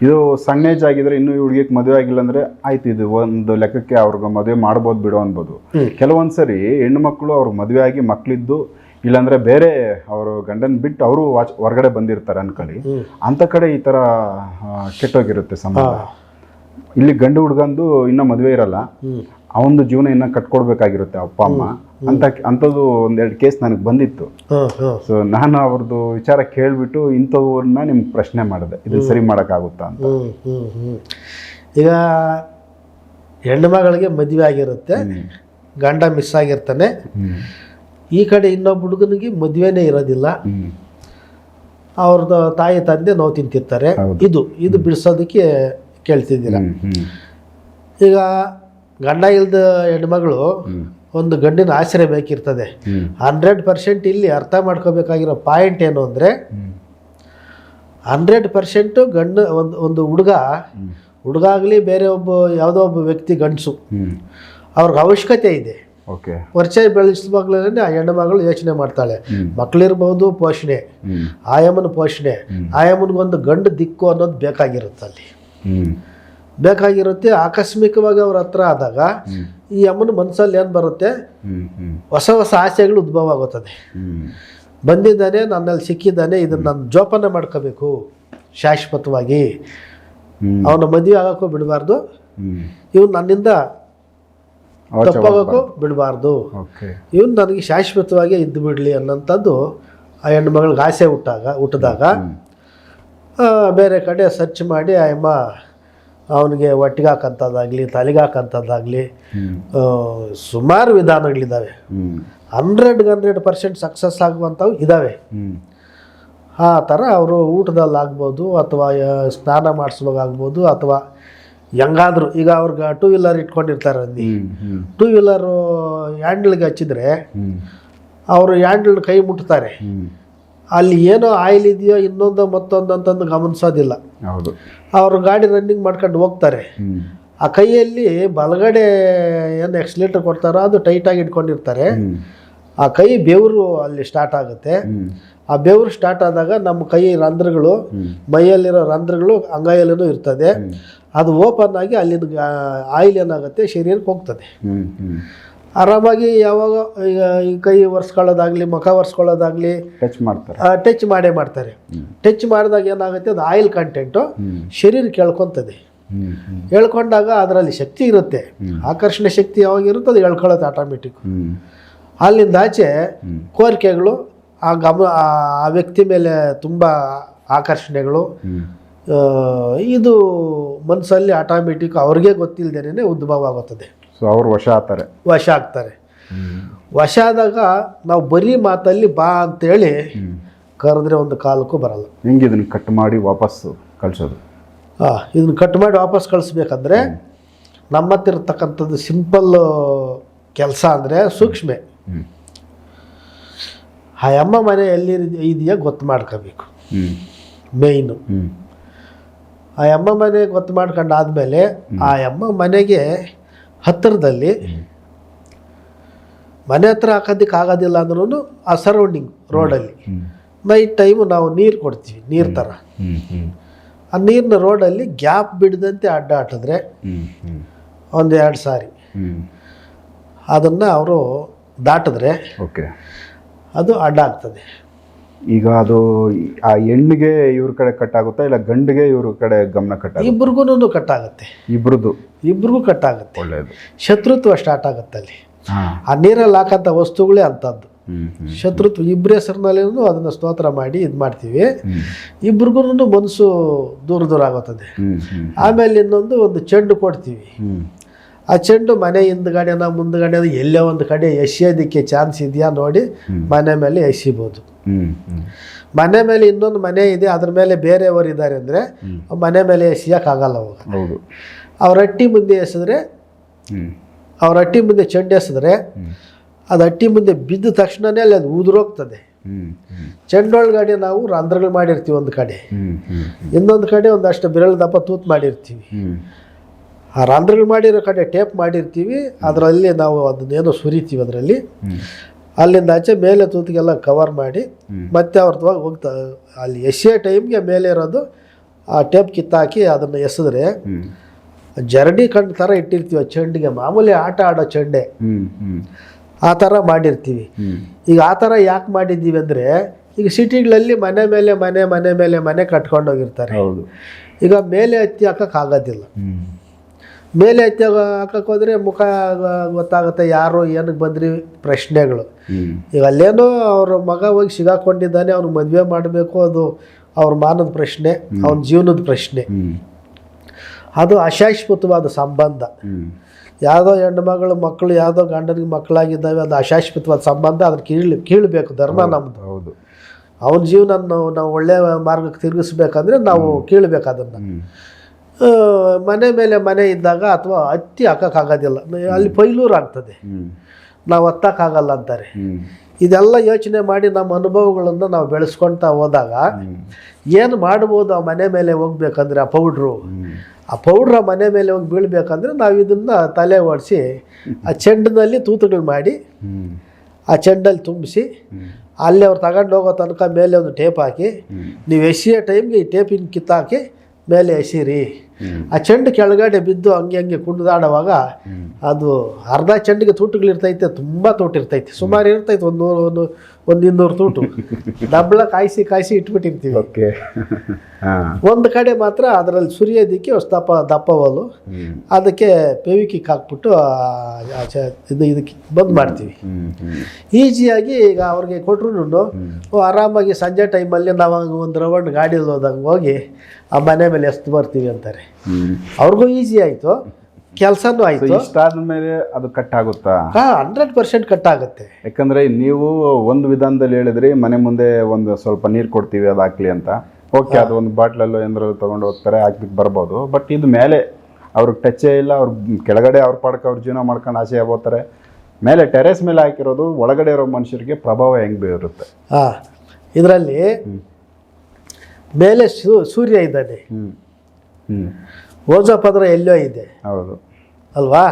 [SPEAKER 1] ಇದು ಸಣ್ಣ ಏಜ್ ಆಗಿದ್ರೆ ಇನ್ನೂ ಈ ಹುಡುಗಿಗೆ ಮದುವೆ ಆಗಿಲ್ಲ ಅಂದ್ರೆ ಆಯ್ತು ಇದು ಒಂದು ಲೆಕ್ಕಕ್ಕೆ ಅವ್ರಿಗೆ ಮದುವೆ ಮಾಡ್ಬೋದು ಬಿಡೋ ಅನ್ಬೋದು.
[SPEAKER 2] ಕೆಲವೊಂದ್ಸರಿ
[SPEAKER 1] ಕೆಲವೊಂದು ಸರಿ ಹೆಣ್ಣು ಮಕ್ಕಳು ಅವ್ರ ಮದುವೆ ಆಗಿ ಮಕ್ಕಳಿದ್ದು ಇಲ್ಲಾಂದ್ರೆ ಬೇರೆ ಅವರು ಗಂಡನ ಬಿಟ್ಟು ಅವರು ವಾಚ್ ಹೊರಗಡೆ ಬಂದಿರ್ತಾರೆ ಅನ್ಕೊಳ್ಳಿ.
[SPEAKER 2] ಅಂಥ
[SPEAKER 1] ಅಂತ ಕಡೆ ಈ ಥರ ಕೆಟ್ಟೋಗಿರುತ್ತೆ ಸಂಬಂಧ. ಇಲ್ಲಿ ಗಂಡು ಹುಡುಗಂದು ಇನ್ನೂ ಮದುವೆ ಇರಲ್ಲ. ಅವನದು ಜೀವನ ಇನ್ನ ಕಟ್ಕೊಡ್ಬೇಕಾಗಿರುತ್ತೆ ಅಪ್ಪ ಅಮ್ಮ. ಅಂತ ಅಂಥದ್ದು ಒಂದೆರಡು ಕೇಸ್ ನನಗೆ ಬಂದಿತ್ತು. ಸೊ ನಾನು ಅವ್ರದ್ದು ವಿಚಾರ ಕೇಳಿಬಿಟ್ಟು ಇಂಥವ್ರನ್ನ ನಿಮ್ಗೆ ಪ್ರಶ್ನೆ ಮಾಡಿದೆ. ಇದು ಸರಿ ಮಾಡೋಕ್ಕಾಗುತ್ತಾ ಅಂತ.
[SPEAKER 2] ಈಗ ಹೆಣ್ಣು ಮಗಳಿಗೆ ಮದುವೆ ಆಗಿರುತ್ತೆ. ಗಂಡ ಮಿಸ್ ಆಗಿರ್ತಾನೆ. ಈ ಕಡೆ ಇನ್ನೊಬ್ಬ ಹುಡುಗನಿಗೆ ಮದುವೆನೇ ಇರೋದಿಲ್ಲ. ಅವ್ರದ್ದು ತಾಯಿ ತಂದೆ ನೋವು ತಿಂತಿರ್ತಾರೆ. ಇದು ಇದು ಬಿಡಿಸೋದಕ್ಕೆ ಕೇಳ್ತಿದ್ದೀರ? ಈಗ ಗಂಡ ಇಲ್ದ ಹೆಣ್ಮಗಳು ಒಂದು ಗಂಡಿನ ಆಶ್ರಯ ಬೇಕಿರ್ತದೆ. ಹಂಡ್ರೆಡ್ ಪರ್ಸೆಂಟ್ ಇಲ್ಲಿ ಅರ್ಥ ಮಾಡ್ಕೋಬೇಕಾಗಿರೋ ಪಾಯಿಂಟ್ ಏನು ಅಂದರೆ ಹಂಡ್ರೆಡ್ ಪರ್ಸೆಂಟು ಗಂಡು ಒಂದು ಒಂದು ಹುಡುಗ ಹುಡುಗ ಆಗಲಿ ಬೇರೆ ಒಬ್ಬ ಯಾವುದೋ ಒಬ್ಬ ವ್ಯಕ್ತಿ ಗಂಡಸು. ಅವ್ರಿಗೆ ಅವಶ್ಯಕತೆ ಇದೆ.
[SPEAKER 1] ಓಕೆ.
[SPEAKER 2] ಪರಿಚಯ ಬೆಳೆಸಿದಾಗಲೇ ಆ ಹೆಣ್ಣು ಮಗಳು ಯೋಚನೆ ಮಾಡ್ತಾಳೆ. ಮಕ್ಕಳಿರ್ಬೋದು ಪೋಷಣೆ ಆಯಮ್ಮನ ಪೋಷಣೆ ಆಯಮ್ಮನಿಗೊಂದು ಗಂಡು ದಿಕ್ಕು ಅನ್ನೋದು ಬೇಕಾಗಿರುತ್ತೆ ಅಲ್ಲಿ ಬೇಕಾಗಿರುತ್ತೆ ಆಕಸ್ಮಿಕವಾಗಿ ಅವ್ರ ಹತ್ರ ಆದಾಗ ಈ ಅಮ್ಮನ ಮನಸ್ಸಲ್ಲಿ ಏನು ಬರುತ್ತೆ? ಹೊಸ ಹೊಸ ಆಸೆಗಳು ಉದ್ಭವ ಆಗುತ್ತದೆ. ಬಂದಿದ್ದಾನೆ ನನ್ನಲ್ಲಿ ಸಿಕ್ಕಿದ್ದಾನೆ ಇದನ್ನು ನಾನು ಜೋಪಾನ ಮಾಡ್ಕೋಬೇಕು ಶಾಶ್ವತವಾಗಿ. ಅವನ ಮದುವೆ ಆಗೋಕ್ಕೂ ಬಿಡಬಾರ್ದು. ಇವ್ನು ನನ್ನಿಂದ ತಪ್ಪಾಗೋಕ್ಕೂ ಬಿಡಬಾರ್ದು. ಇವನು ನನಗೆ ಶಾಶ್ವತವಾಗಿ ಇದ್ದು ಬಿಡಲಿ ಅನ್ನೋಂಥದ್ದು ಆ ಹೆಣ್ಣು ಮಗಳಿಗೆ ಆಸೆ ಹುಟ್ಟಾಗ ಹುಟ್ಟಿದಾಗ ಬೇರೆ ಕಡೆ ಸರ್ಚ್ ಮಾಡಿ ಆ ಅಮ್ಮ ಅವನಿಗೆ ಒಟ್ಟಿಗೆ ಹಾಕಂಥದ್ದಾಗಲಿ ತಲೆಗೆ ಹಾಕಂಥದ್ದಾಗಲಿ ಸುಮಾರು ವಿಧಾನಗಳಿದ್ದಾವೆ.
[SPEAKER 1] ಹಂಡ್ರೆಡ್
[SPEAKER 2] ಹಂಡ್ರೆಡ್ಗೆ ಹಂಡ್ರೆಡ್ ಪರ್ಸೆಂಟ್ ಸಕ್ಸಸ್ ಆಗುವಂಥವು ಇದ್ದಾವೆ. ಆ ಥರ ಅವರು ಊಟದಲ್ಲಿ ಆಗ್ಬೋದು ಅಥವಾ ಸ್ನಾನ ಮಾಡಿಸುವಾಗಾಗ್ಬೋದು ಅಥವಾ ಹೆಂಗಾದರೂ ಈಗ ಅವ್ರಿಗೆ ಟೂ ವೀಲರ್ ಇಟ್ಕೊಂಡಿರ್ತಾರೆ
[SPEAKER 1] ಹ್ಮ್,
[SPEAKER 2] ಟೂ ವೀಲರು ಹ್ಯಾಂಡಲ್ಗೆ ಹಚ್ಚಿದ್ರೆ ಅವರು ಹ್ಯಾಂಡಲ್ ಕೈ ಮುಟ್ತಾರೆ. ಅಲ್ಲಿ ಏನೋ ಆಯಿಲ್ ಇದೆಯೋ ಇನ್ನೊಂದು ಮತ್ತೊಂದು ಅಂತಂದು ಗಮನಿಸೋದಿಲ್ಲ.
[SPEAKER 1] ಹೌದು.
[SPEAKER 2] ಅವರು ಗಾಡಿ ರನ್ನಿಂಗ್ ಮಾಡ್ಕೊಂಡು ಹೋಗ್ತಾರೆ. ಆ ಕೈಯಲ್ಲಿ ಬಲಗಡೆ ಏನು ಎಕ್ಸ್ಲೇಟರ್ ಕೊಡ್ತಾರೋ ಅದು ಟೈಟಾಗಿ ಇಟ್ಕೊಂಡಿರ್ತಾರೆ. ಆ ಕೈ ಬೆವರು ಅಲ್ಲಿ ಸ್ಟಾರ್ಟ್ ಆಗುತ್ತೆ. ಆ ಬೆವರು ಸ್ಟಾರ್ಟ್ ಆದಾಗ ನಮ್ಮ ಕೈ ರಂಧ್ರಗಳು ಮೈಯಲ್ಲಿರೋ ರಂಧ್ರಗಳು ಅಂಗೈಯಲ್ಲೂ ಇರ್ತದೆ. ಅದು ಓಪನ್ ಆಗಿ ಅಲ್ಲಿನ ಆಯಿಲ್ ಏನಾಗುತ್ತೆ ಶರೀರಕ್ಕೆ ಹೋಗ್ತದೆ. ಆರಾಮಾಗಿ ಯಾವಾಗ ಈಗ ಈ ಕೈ ಒರೆಸ್ಕೊಳ್ಳೋದಾಗಲಿ ಮುಖ ಒರೆಸ್ಕೊಳ್ಳೋದಾಗ್ಲಿ
[SPEAKER 1] ಟಚ್ ಮಾಡ್ತಾರೆ.
[SPEAKER 2] ಟಚ್ ಮಾಡೇ ಮಾಡ್ತಾರೆ. ಟಚ್ ಮಾಡಿದಾಗ ಏನಾಗುತ್ತೆ? ಅದು ಆಯಿಲ್ ಕಂಟೆಂಟು
[SPEAKER 1] ಶರೀರಕ್ಕೆ
[SPEAKER 2] ಶರೀರ ಕೇಳ್ಕೊತದೆ. ಹೇಳ್ಕೊಂಡಾಗ ಅದರಲ್ಲಿ ಶಕ್ತಿ ಇರುತ್ತೆ. ಆಕರ್ಷಣೆ ಶಕ್ತಿ ಯಾವಾಗ ಇರುತ್ತೆ ಅದು ಹೇಳ್ಕೊಳ್ಳೋದು ಆಟೋಮೆಟಿಕ್ ಅಲ್ಲಿಂದ ಆಚೆ. ಕೋರಿಕೆಗಳು ಆ ಗಮ ಆ- ಆ ವ್ಯಕ್ತಿ ಮೇಲೆ ತುಂಬ ಆಕರ್ಷಣೆಗಳು ಇದು ಮನಸ್ಸಲ್ಲಿ ಆಟೋಮೆಟಿಕ್ ಅವ್ರಿಗೆ ಗೊತ್ತಿಲ್ಲದೇನೆ ಉದ್ಭವ ಆಗುತ್ತದೆ.
[SPEAKER 1] ಸೊ ಅವ್ರು ವಶ ಆಗ್ತಾರೆ.
[SPEAKER 2] ವಶ ಆಗ್ತಾರೆ. ವಶ ಆದಾಗ ನಾವು ಬರೀ ಮಾತಲ್ಲಿ ಬಾ ಅಂತೇಳಿ ಕರೆದ್ರೆ ಒಂದು ಕಾಲಕ್ಕೂ ಬರಲ್ಲ.
[SPEAKER 1] ಹೆಂಗೆ ಇದನ್ನು ಕಟ್ ಮಾಡಿ ವಾಪಸ್ ಕಳಿಸೋದು?
[SPEAKER 2] ಹಾಂ ಇದನ್ನ ಕಟ್ ಮಾಡಿ ವಾಪಸ್ ಕಳಿಸ್ಬೇಕಂದ್ರೆ ನಮ್ಮ ಹತ್ರ ಇರ್ತಕ್ಕಂಥದ್ದು ಸಿಂಪಲ್ ಕೆಲಸ ಅಂದರೆ ಸೂಕ್ಷ್ಮೆ. ಆ ಅಮ್ಮ ಮನೆ ಎಲ್ಲಿ ಇದೆಯಾ ಗೊತ್ತು ಮಾಡ್ಕೋಬೇಕು. ಮೇಯ್ನು ಆ ಅಮ್ಮ ಮನೆ ಗೊತ್ತು ಮಾಡ್ಕೊಂಡಾದ್ಮೇಲೆ ಆ ಅಮ್ಮ ಮನೆಗೆ ಹತ್ತಿರದಲ್ಲಿ ಮನೆ ಹತ್ರ ಹಾಕೋದಕ್ಕೆ ಆಗೋದಿಲ್ಲ ಅಂದ್ರೂ ಆ ಸರೌಂಡಿಂಗ್ ರೋಡಲ್ಲಿ ನೈಟ್ ಟೈಮು ನಾವು ನೀರು ಕೊಡ್ತೀವಿ ನೀರು ಥರ ಆ ನೀರಿನ ರೋಡಲ್ಲಿ ಗ್ಯಾಪ್ ಬಿಡದಂತೆ ಅಡ್ಡ ಆಟಿದ್ರೆ
[SPEAKER 1] ಹ್ಮ್ ಹ್ಮ್.
[SPEAKER 2] ಒಂದು ಎರಡು ಸಾರಿ. ಅದನ್ನು ಅವರು ದಾಟಿದ್ರೆ
[SPEAKER 1] ಓಕೆ.
[SPEAKER 2] ಅದು ಅಡ್ಡ ಆಗ್ತದೆ.
[SPEAKER 1] ಈಗ ಅದು ಆ ಹೆಣ್ಣಿಗೆ ಇವ್ರ ಕಡೆ ಕಟ್ ಆಗುತ್ತಾ ಇಲ್ಲ ಗಂಡಿಗೆ ಇವ್ರ ಕಡೆ ಗಮನ ಕಟ್ ಆಗುತ್ತೆ?
[SPEAKER 2] ಇಬ್ರಿಗೂ ಕಟ್ಟಾಗುತ್ತೆ
[SPEAKER 1] ಇಬ್ರದ್ದು
[SPEAKER 2] ಇಬ್ರಿಗೂ ಕಟ್ಟಾಗುತ್ತೆ. ಶತ್ರುತ್ವ ಸ್ಟಾರ್ಟ್ ಆಗುತ್ತೆ ಅಲ್ಲಿ. ಆ ನೀರಲ್ಲಿ ಹಾಕಂಥ ವಸ್ತುಗಳೇ ಅಂಥದ್ದು. ಶತ್ರುತ್ವ ಇಬ್ಬರ ಹೆಸರಿನಲ್ಲಿನೂ ಅದನ್ನು ಸ್ತೋತ್ರ ಮಾಡಿ ಇದು ಮಾಡ್ತೀವಿ. ಇಬ್ರಿಗೂ ಮನಸ್ಸು ದೂರ ದೂರ ಆಗುತ್ತದೆ. ಆಮೇಲೆ ಇನ್ನೊಂದು ಒಂದು ಚೆಂಡು ಕೊಡ್ತೀವಿ. ಆ ಚೆಂಡು ಮನೆ ಹಿಂದ್ಗಡೆನ ಮುಂದ್ಗಡೆ ಎಲ್ಲೇ ಒಂದು ಕಡೆ ಎಸೆಯೋದಕ್ಕೆ ಚಾನ್ಸ್ ಇದೆಯಾ ನೋಡಿ ಮನೆ ಮೇಲೆ ಎಸಿಬೋದು ಮನೆ ಮೇಲೆ ಇನ್ನೊಂದು ಮನೆ ಇದೆ ಅದ್ರ ಮೇಲೆ ಬೇರೆಯವರು ಇದ್ದಾರೆ ಅಂದರೆ ಮನೆ ಮೇಲೆ ಎಸಿಯೋಕ್ಕಾಗಲ್ಲ ಅವಾಗ. ಅವ್ರ ಹಟ್ಟಿ ಮುಂದೆ ಎಸೆದ್ರೆ ಅವ್ರ ಅಟ್ಟಿ ಮುಂದೆ ಚೆಂಡು ಎಸೆದ್ರೆ ಅದು ಅಟ್ಟಿ ಮುಂದೆ ಬಿದ್ದ ತಕ್ಷಣನೇ ಅಲ್ಲಿ ಅದು ಉದುರೋಗ್ತದೆ. ಚೆಂಡೊಳಗಡೆ ನಾವು ರಂಧ್ರಗಳು ಮಾಡಿರ್ತೀವಿ ಒಂದು ಕಡೆ. ಇನ್ನೊಂದು ಕಡೆ ಒಂದಷ್ಟು ಬೆರಳು ದಪ್ಪ ತೂತು ಮಾಡಿರ್ತೀವಿ. ಆ ರಂಧ್ರಗಳು ಮಾಡಿರೋ ಕಡೆ ಟೇಪ್ ಮಾಡಿರ್ತೀವಿ ಅದರಲ್ಲಿ ನಾವು ಅದನ್ನೇನೋ ಸುರಿತೀವಿ ಅದರಲ್ಲಿ. ಅಲ್ಲಿಂದ ಆಚೆ ಮೇಲೆ ತೂತಿಗೆಲ್ಲ ಕವರ್ ಮಾಡಿ ಮತ್ತೆ ಅವ್ರದ್ದು ಹೋಗ್ತಾ ಅಲ್ಲಿ ಎಸೆಯೋ ಟೈಮ್ಗೆ ಮೇಲೆ ಇರೋದು ಆ ಟೇಪ್ ಕಿತ್ತಾಕಿ ಅದನ್ನು ಎಸೆದ್ರೆ ಜರಡಿ ಕಣ್ಣು ಥರ ಇಟ್ಟಿರ್ತೀವಿ ಆ ಚೆಂಡಿಗೆ ಮಾಮೂಲಿ ಆಟ ಆಡೋ ಚೆಂಡೆ. ಆ ಥರ ಮಾಡಿರ್ತೀವಿ. ಈಗ ಆ ಥರ ಯಾಕೆ ಮಾಡಿದ್ದೀವಿ ಅಂದರೆ ಈಗ ಸಿಟಿಗಳಲ್ಲಿ ಮನೆ ಮೇಲೆ ಮನೆ ಮನೆ ಮೇಲೆ ಮನೆ ಕಟ್ಕೊಂಡು ಹೋಗಿರ್ತಾರೆ. ಈಗ ಮೇಲೆ ಹತ್ತಿ ಹಾಕೋಕ್ಕಾಗೋದಿಲ್ಲ ಮೇಲೆ ಹತ್ತಿ ಹಾಕಕ್ಕೆ ಹೋದರೆ ಮುಖ ಗೊತ್ತಾಗುತ್ತೆ ಯಾರು ಏನಕ್ಕೆ ಬಂದ್ರಿ ಪ್ರಶ್ನೆಗಳು. ಈಗ ಅಲ್ಲೇನೋ ಅವ್ರ ಮಗ ಹೋಗಿ ಸಿಗಾಕೊಂಡಿದ್ದಾನೆ ಅವ್ನಿಗೆ ಮದುವೆ ಮಾಡಬೇಕು ಅದು ಅವ್ರ ಮಾನದ ಪ್ರಶ್ನೆ ಅವ್ನ ಜೀವನದ ಪ್ರಶ್ನೆ. ಅದು ಅಶಾಶ್ವತವಾದ ಸಂಬಂಧ. ಯಾವುದೋ ಹೆಣ್ಣು ಮಗಳು ಮಕ್ಕಳು ಯಾವುದೋ ಗಂಡನಿಗೆ ಮಕ್ಕಳಾಗಿದ್ದಾವೆ ಅದು ಅಶಾಶ್ವತವಾದ ಸಂಬಂಧ ಅದನ್ನ ಕೀಳ್ ಕೀಳಬೇಕು ಧರ್ಮ ನಮ್ಮದು
[SPEAKER 1] ಹೌದು.
[SPEAKER 2] ಅವನ ಜೀವನ ನಾವು ನಾವು ಒಳ್ಳೆಯ ಮಾರ್ಗಕ್ಕೆ ತಿರುಗಿಸ್ಬೇಕಂದ್ರೆ ನಾವು ಕೀಳ್ಬೇಕು ಅದನ್ನು. ಮನೆ ಮೇಲೆ ಮನೆ ಇದ್ದಾಗ ಅಥವಾ ಅತ್ತಿ ಹಾಕೋಕ್ಕಾಗೋದಿಲ್ಲ. ಅಲ್ಲಿ ಪೈಲೂರು ಆಗ್ತದೆ. ನಾವು ಹತ್ತಕ್ಕಾಗಲ್ಲ ಅಂತಾರೆ. ಇದೆಲ್ಲ ಯೋಚನೆ ಮಾಡಿ ನಮ್ಮ ಅನುಭವಗಳನ್ನು ನಾವು ಬೆಳೆಸ್ಕೊಳ್ತಾ ಹೋದಾಗ ಏನು ಮಾಡ್ಬೋದು ಆ ಮನೆ ಮೇಲೆ ಹೋಗ್ಬೇಕಂದ್ರೆ ಆ ಪೌಡ್ರು? ಆ ಪೌಡ್ರ ಮನೆ ಮೇಲೆ ಹೋಗಿ ಬೀಳ್ಬೇಕಂದ್ರೆ ನಾವು ಇದನ್ನು ತಲೆ ಓಡಿಸಿ ಆ ಚೆಂಡಿನಲ್ಲಿ ತೂತುಗಳು ಮಾಡಿ ಆ ಚೆಂಡಲ್ಲಿ ತುಂಬಿಸಿ ಅಲ್ಲಿ ಅವ್ರು ತಗೊಂಡು ಹೋಗೋ ತನಕ ಮೇಲೆ ಒಂದು ಟೇಪ್ ಹಾಕಿ ನೀವು ಎಸೆಯೋ ಟೈಮ್ಗೆ ಈ ಟೇಪಿನ ಕಿತ್ತಾಕಿ ಮೇಲೆ ಎಸೀರಿ ಆ ಚೆಂಡು ಕೆಳಗಡೆ ಬಿದ್ದು ಹಂಗೆ ಹಂಗೆ ಕುಣಿದಾಡುವಾಗ ಅದು ಅರ್ಧ ಚೆಂಡಿಗೆ ತೂಟುಗಳಿರ್ತೈತೆ ತುಂಬ ತೂಟು ಇರ್ತೈತೆ. ಸುಮಾರು ಇರ್ತೈತೆ ಒಂದು ನೂರು ಒಂದು ಒಂದು ಇನ್ನೂರು ತೂಟು. (laughs) ಡಬ್ಳ ಕಾಯಿಸಿ ಕಾಯಿಸಿ ಇಟ್ಬಿಟ್ಟಿರ್ತೀವಿ.
[SPEAKER 1] ಓಕೆ.
[SPEAKER 2] ಒಂದು ಕಡೆ ಮಾತ್ರ ಅದರಲ್ಲಿ ಸುರಿಯೋದಕ್ಕೆ ದಿಕ್ಕಿ ದಪ್ಪ
[SPEAKER 1] ದಪ್ಪವಲು
[SPEAKER 2] ಅದಕ್ಕೆ ಪೆವಿಕಿಕ್ ಹಾಕ್ಬಿಟ್ಟು ಇದು ಇದಕ್ಕೆ ಬಂದ್ ಮಾಡ್ತೀವಿ.
[SPEAKER 1] ಈಜಿಯಾಗಿ
[SPEAKER 2] ಈಸಿಯಾಗಿ ಈಗ ಅವ್ರಿಗೆ ಕೊಟ್ರು ಆರಾಮಾಗಿ ಸಂಜೆ ಟೈಮಲ್ಲಿ ನಾವು ಒಂದು ರೌಂಡ್ ಗಾಡಿಯಲ್ಲಿ ಹೋದಂಗೆ ಹೋಗಿ ಆ ಮನೆ ಮೇಲೆ ಎಸ್ತು ಬರ್ತೀವಿ ಅಂತಾರೆ. ಅವ್ರಿಗೂ ಈಸಿ ಆಯಿತು. ಕೆಲಸನೂ ಆಯ್ತು.
[SPEAKER 1] ಇಷ್ಟ ಆದ್ಮೇಲೆ ಮೇಲೆ ಅದು ಕಟ್ ಆಗುತ್ತಾ
[SPEAKER 2] ಹಾಂ ಹಂಡ್ರೆಡ್ ಪರ್ಸೆಂಟ್ ಕಟ್ ಆಗುತ್ತೆ
[SPEAKER 1] ಯಾಕಂದ್ರೆ ನೀವು ಒಂದು ವಿಧಾನದಲ್ಲಿ ಹೇಳಿದ್ರಿ ಮನೆ ಮುಂದೆ ಒಂದು ಸ್ವಲ್ಪ ನೀರು ಕೊಡ್ತೀವಿ ಅದು ಹಾಕ್ಲಿ ಅಂತ. ಓಕೆ ಅದು ಒಂದು ಬಾಟ್ಲಲ್ಲೋ ಏನಾದ್ರು ತಗೊಂಡು ಹೋಗ್ತಾರೆ ಹಾಕ್ಬಿಟ್ಟು ಬರ್ಬೋದು. ಬಟ್ ಇದು ಮೇಲೆ ಅವ್ರಿಗೆ ಟಚ್ಚೇ ಇಲ್ಲ ಅವ್ರ ಕೆಳಗಡೆ ಅವ್ರ ಪಾಡ್ಕ ಅವ್ರ ಜೀವನ ಮಾಡ್ಕೊಂಡು ಆಸೆ ಆಗೋತಾರೆ. ಮೇಲೆ ಟೆರೆಸ್ ಮೇಲೆ ಹಾಕಿರೋದು ಒಳಗಡೆ ಇರೋ ಮನುಷ್ಯರಿಗೆ ಪ್ರಭಾವ ಹೆಂಗ್ ಬೀರುತ್ತೆ?
[SPEAKER 2] ಹಾಂ ಇದರಲ್ಲಿ ಮೇಲೆ ಸೂರ್ಯ ಇದ್ದಾನೆ.
[SPEAKER 1] ಹ್ಮ್. ಹ್ಮ್.
[SPEAKER 2] ಓಜೋ ಪದರ ಎಲ್ಲೋ ಇದೆ.
[SPEAKER 1] ಹೌದು.
[SPEAKER 2] ಅಲ್ವಾ?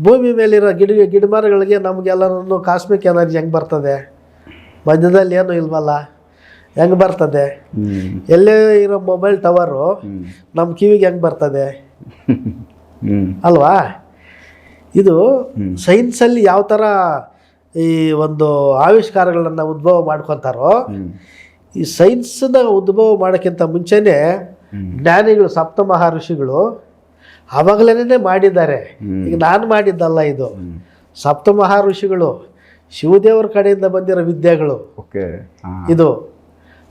[SPEAKER 2] ಭೂಮಿ ಮೇಲಿರೋ ಗಿಡ ಗಿಡ ಮರಗಳಿಗೆ ನಮಗೆಲ್ಲರೂ ಕಾಸ್ಮಿಕ್ ಎನರ್ಜಿ ಹೆಂಗೆ ಬರ್ತದೆ? ಮಧ್ಯದಲ್ಲಿ ಏನು ಇಲ್ವಲ್ಲ? ಹೆಂಗೆ ಬರ್ತದೆ? ಎಲ್ಲೇ ಇರೋ ಮೊಬೈಲ್ ಟವರು ನಮ್ಮ ಕಿವಿಗೆ ಹೆಂಗೆ ಬರ್ತದೆ? ಅಲ್ವಾ? ಇದು ಸೈನ್ಸಲ್ಲಿ ಯಾವ ಥರ ಈ ಒಂದು ಆವಿಷ್ಕಾರಗಳನ್ನು ಉದ್ಭವ ಮಾಡ್ಕೊತಾರೋ ಈ ಸೈನ್ಸನ್ನ ಉದ್ಭವ ಮಾಡೋಕ್ಕಿಂತ ಮುಂಚೆನೇ. ಜ್ಞಾನಿಗಳು ಸಪ್ತ ಮಹರ್ಷಿಗಳು ಆವಾಗಲೇ ಮಾಡಿದ್ದಾರೆ. ಈಗ ನಾನು ಮಾಡಿದ್ದಲ್ಲ ಇದು. ಸಪ್ತ ಮಹರ್ಷಿಗಳು ಶಿವದೇವರ ಕಡೆಯಿಂದ ಬಂದಿರೋ ವಿದ್ಯೆಗಳು.
[SPEAKER 1] ಓಕೆ.
[SPEAKER 2] ಇದು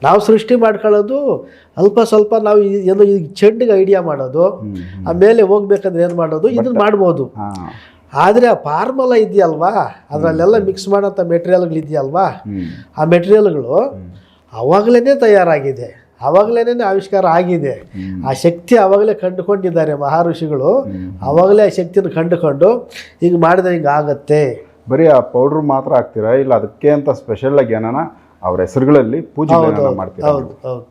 [SPEAKER 2] ನಾವು ಸೃಷ್ಟಿ ಮಾಡ್ಕೊಳ್ಳೋದು ಅಲ್ಪ ಸ್ವಲ್ಪ ನಾವು ಏನು ಈಗ ಚೆಂಡಿಗೆ ಐಡಿಯಾ ಮಾಡೋದು. ಆಮೇಲೆ ಹೋಗ್ಬೇಕಂದ್ರೆ ಏನು ಮಾಡೋದು? ಇದನ್ನು ಮಾಡ್ಬೋದು. ಆದರೆ ಆ ಫಾರ್ಮುಲಾ ಇದೆಯಲ್ವಾ? ಅದರಲ್ಲೆಲ್ಲ ಮಿಕ್ಸ್ ಮಾಡೋಂಥ ಮೆಟೀರಿಯಲ್ಗಳು ಇದೆಯಲ್ವಾ ಆ ಮೆಟೀರಿಯಲ್ಗಳು ಅವಾಗಲೇ ತಯಾರಾಗಿದೆ. ಆವಾಗಲೇ ಆವಿಷ್ಕಾರ ಆಗಿದೆ. ಆ ಶಕ್ತಿ ಆವಾಗಲೇ ಕಂಡುಕೊಂಡಿದ್ದಾರೆ
[SPEAKER 1] ಮಹಾಋಷಿಗಳು.
[SPEAKER 2] ಆವಾಗಲೇ ಆ ಶಕ್ತಿಯನ್ನು ಕಂಡುಕೊಂಡು ಹಿಂಗೆ ಮಾಡಿದ್ರೆ ಹಿಂಗೆ ಆಗತ್ತೆ.
[SPEAKER 1] ಬರೀ ಆ ಪೌಡ್ರ್ ಮಾತ್ರ ಹಾಕ್ತೀರಾ? ಇಲ್ಲ ಅದಕ್ಕೆ ಅಂತ ಸ್ಪೆಷಲ್ ಆಗಿ ಏನಾನ ಅವ್ರ ಹೆಸರುಗಳಲ್ಲಿ ಪೂಜೆ ಮಾಡ್ತೀರಾ
[SPEAKER 2] ಹೌದು ಹೌದು.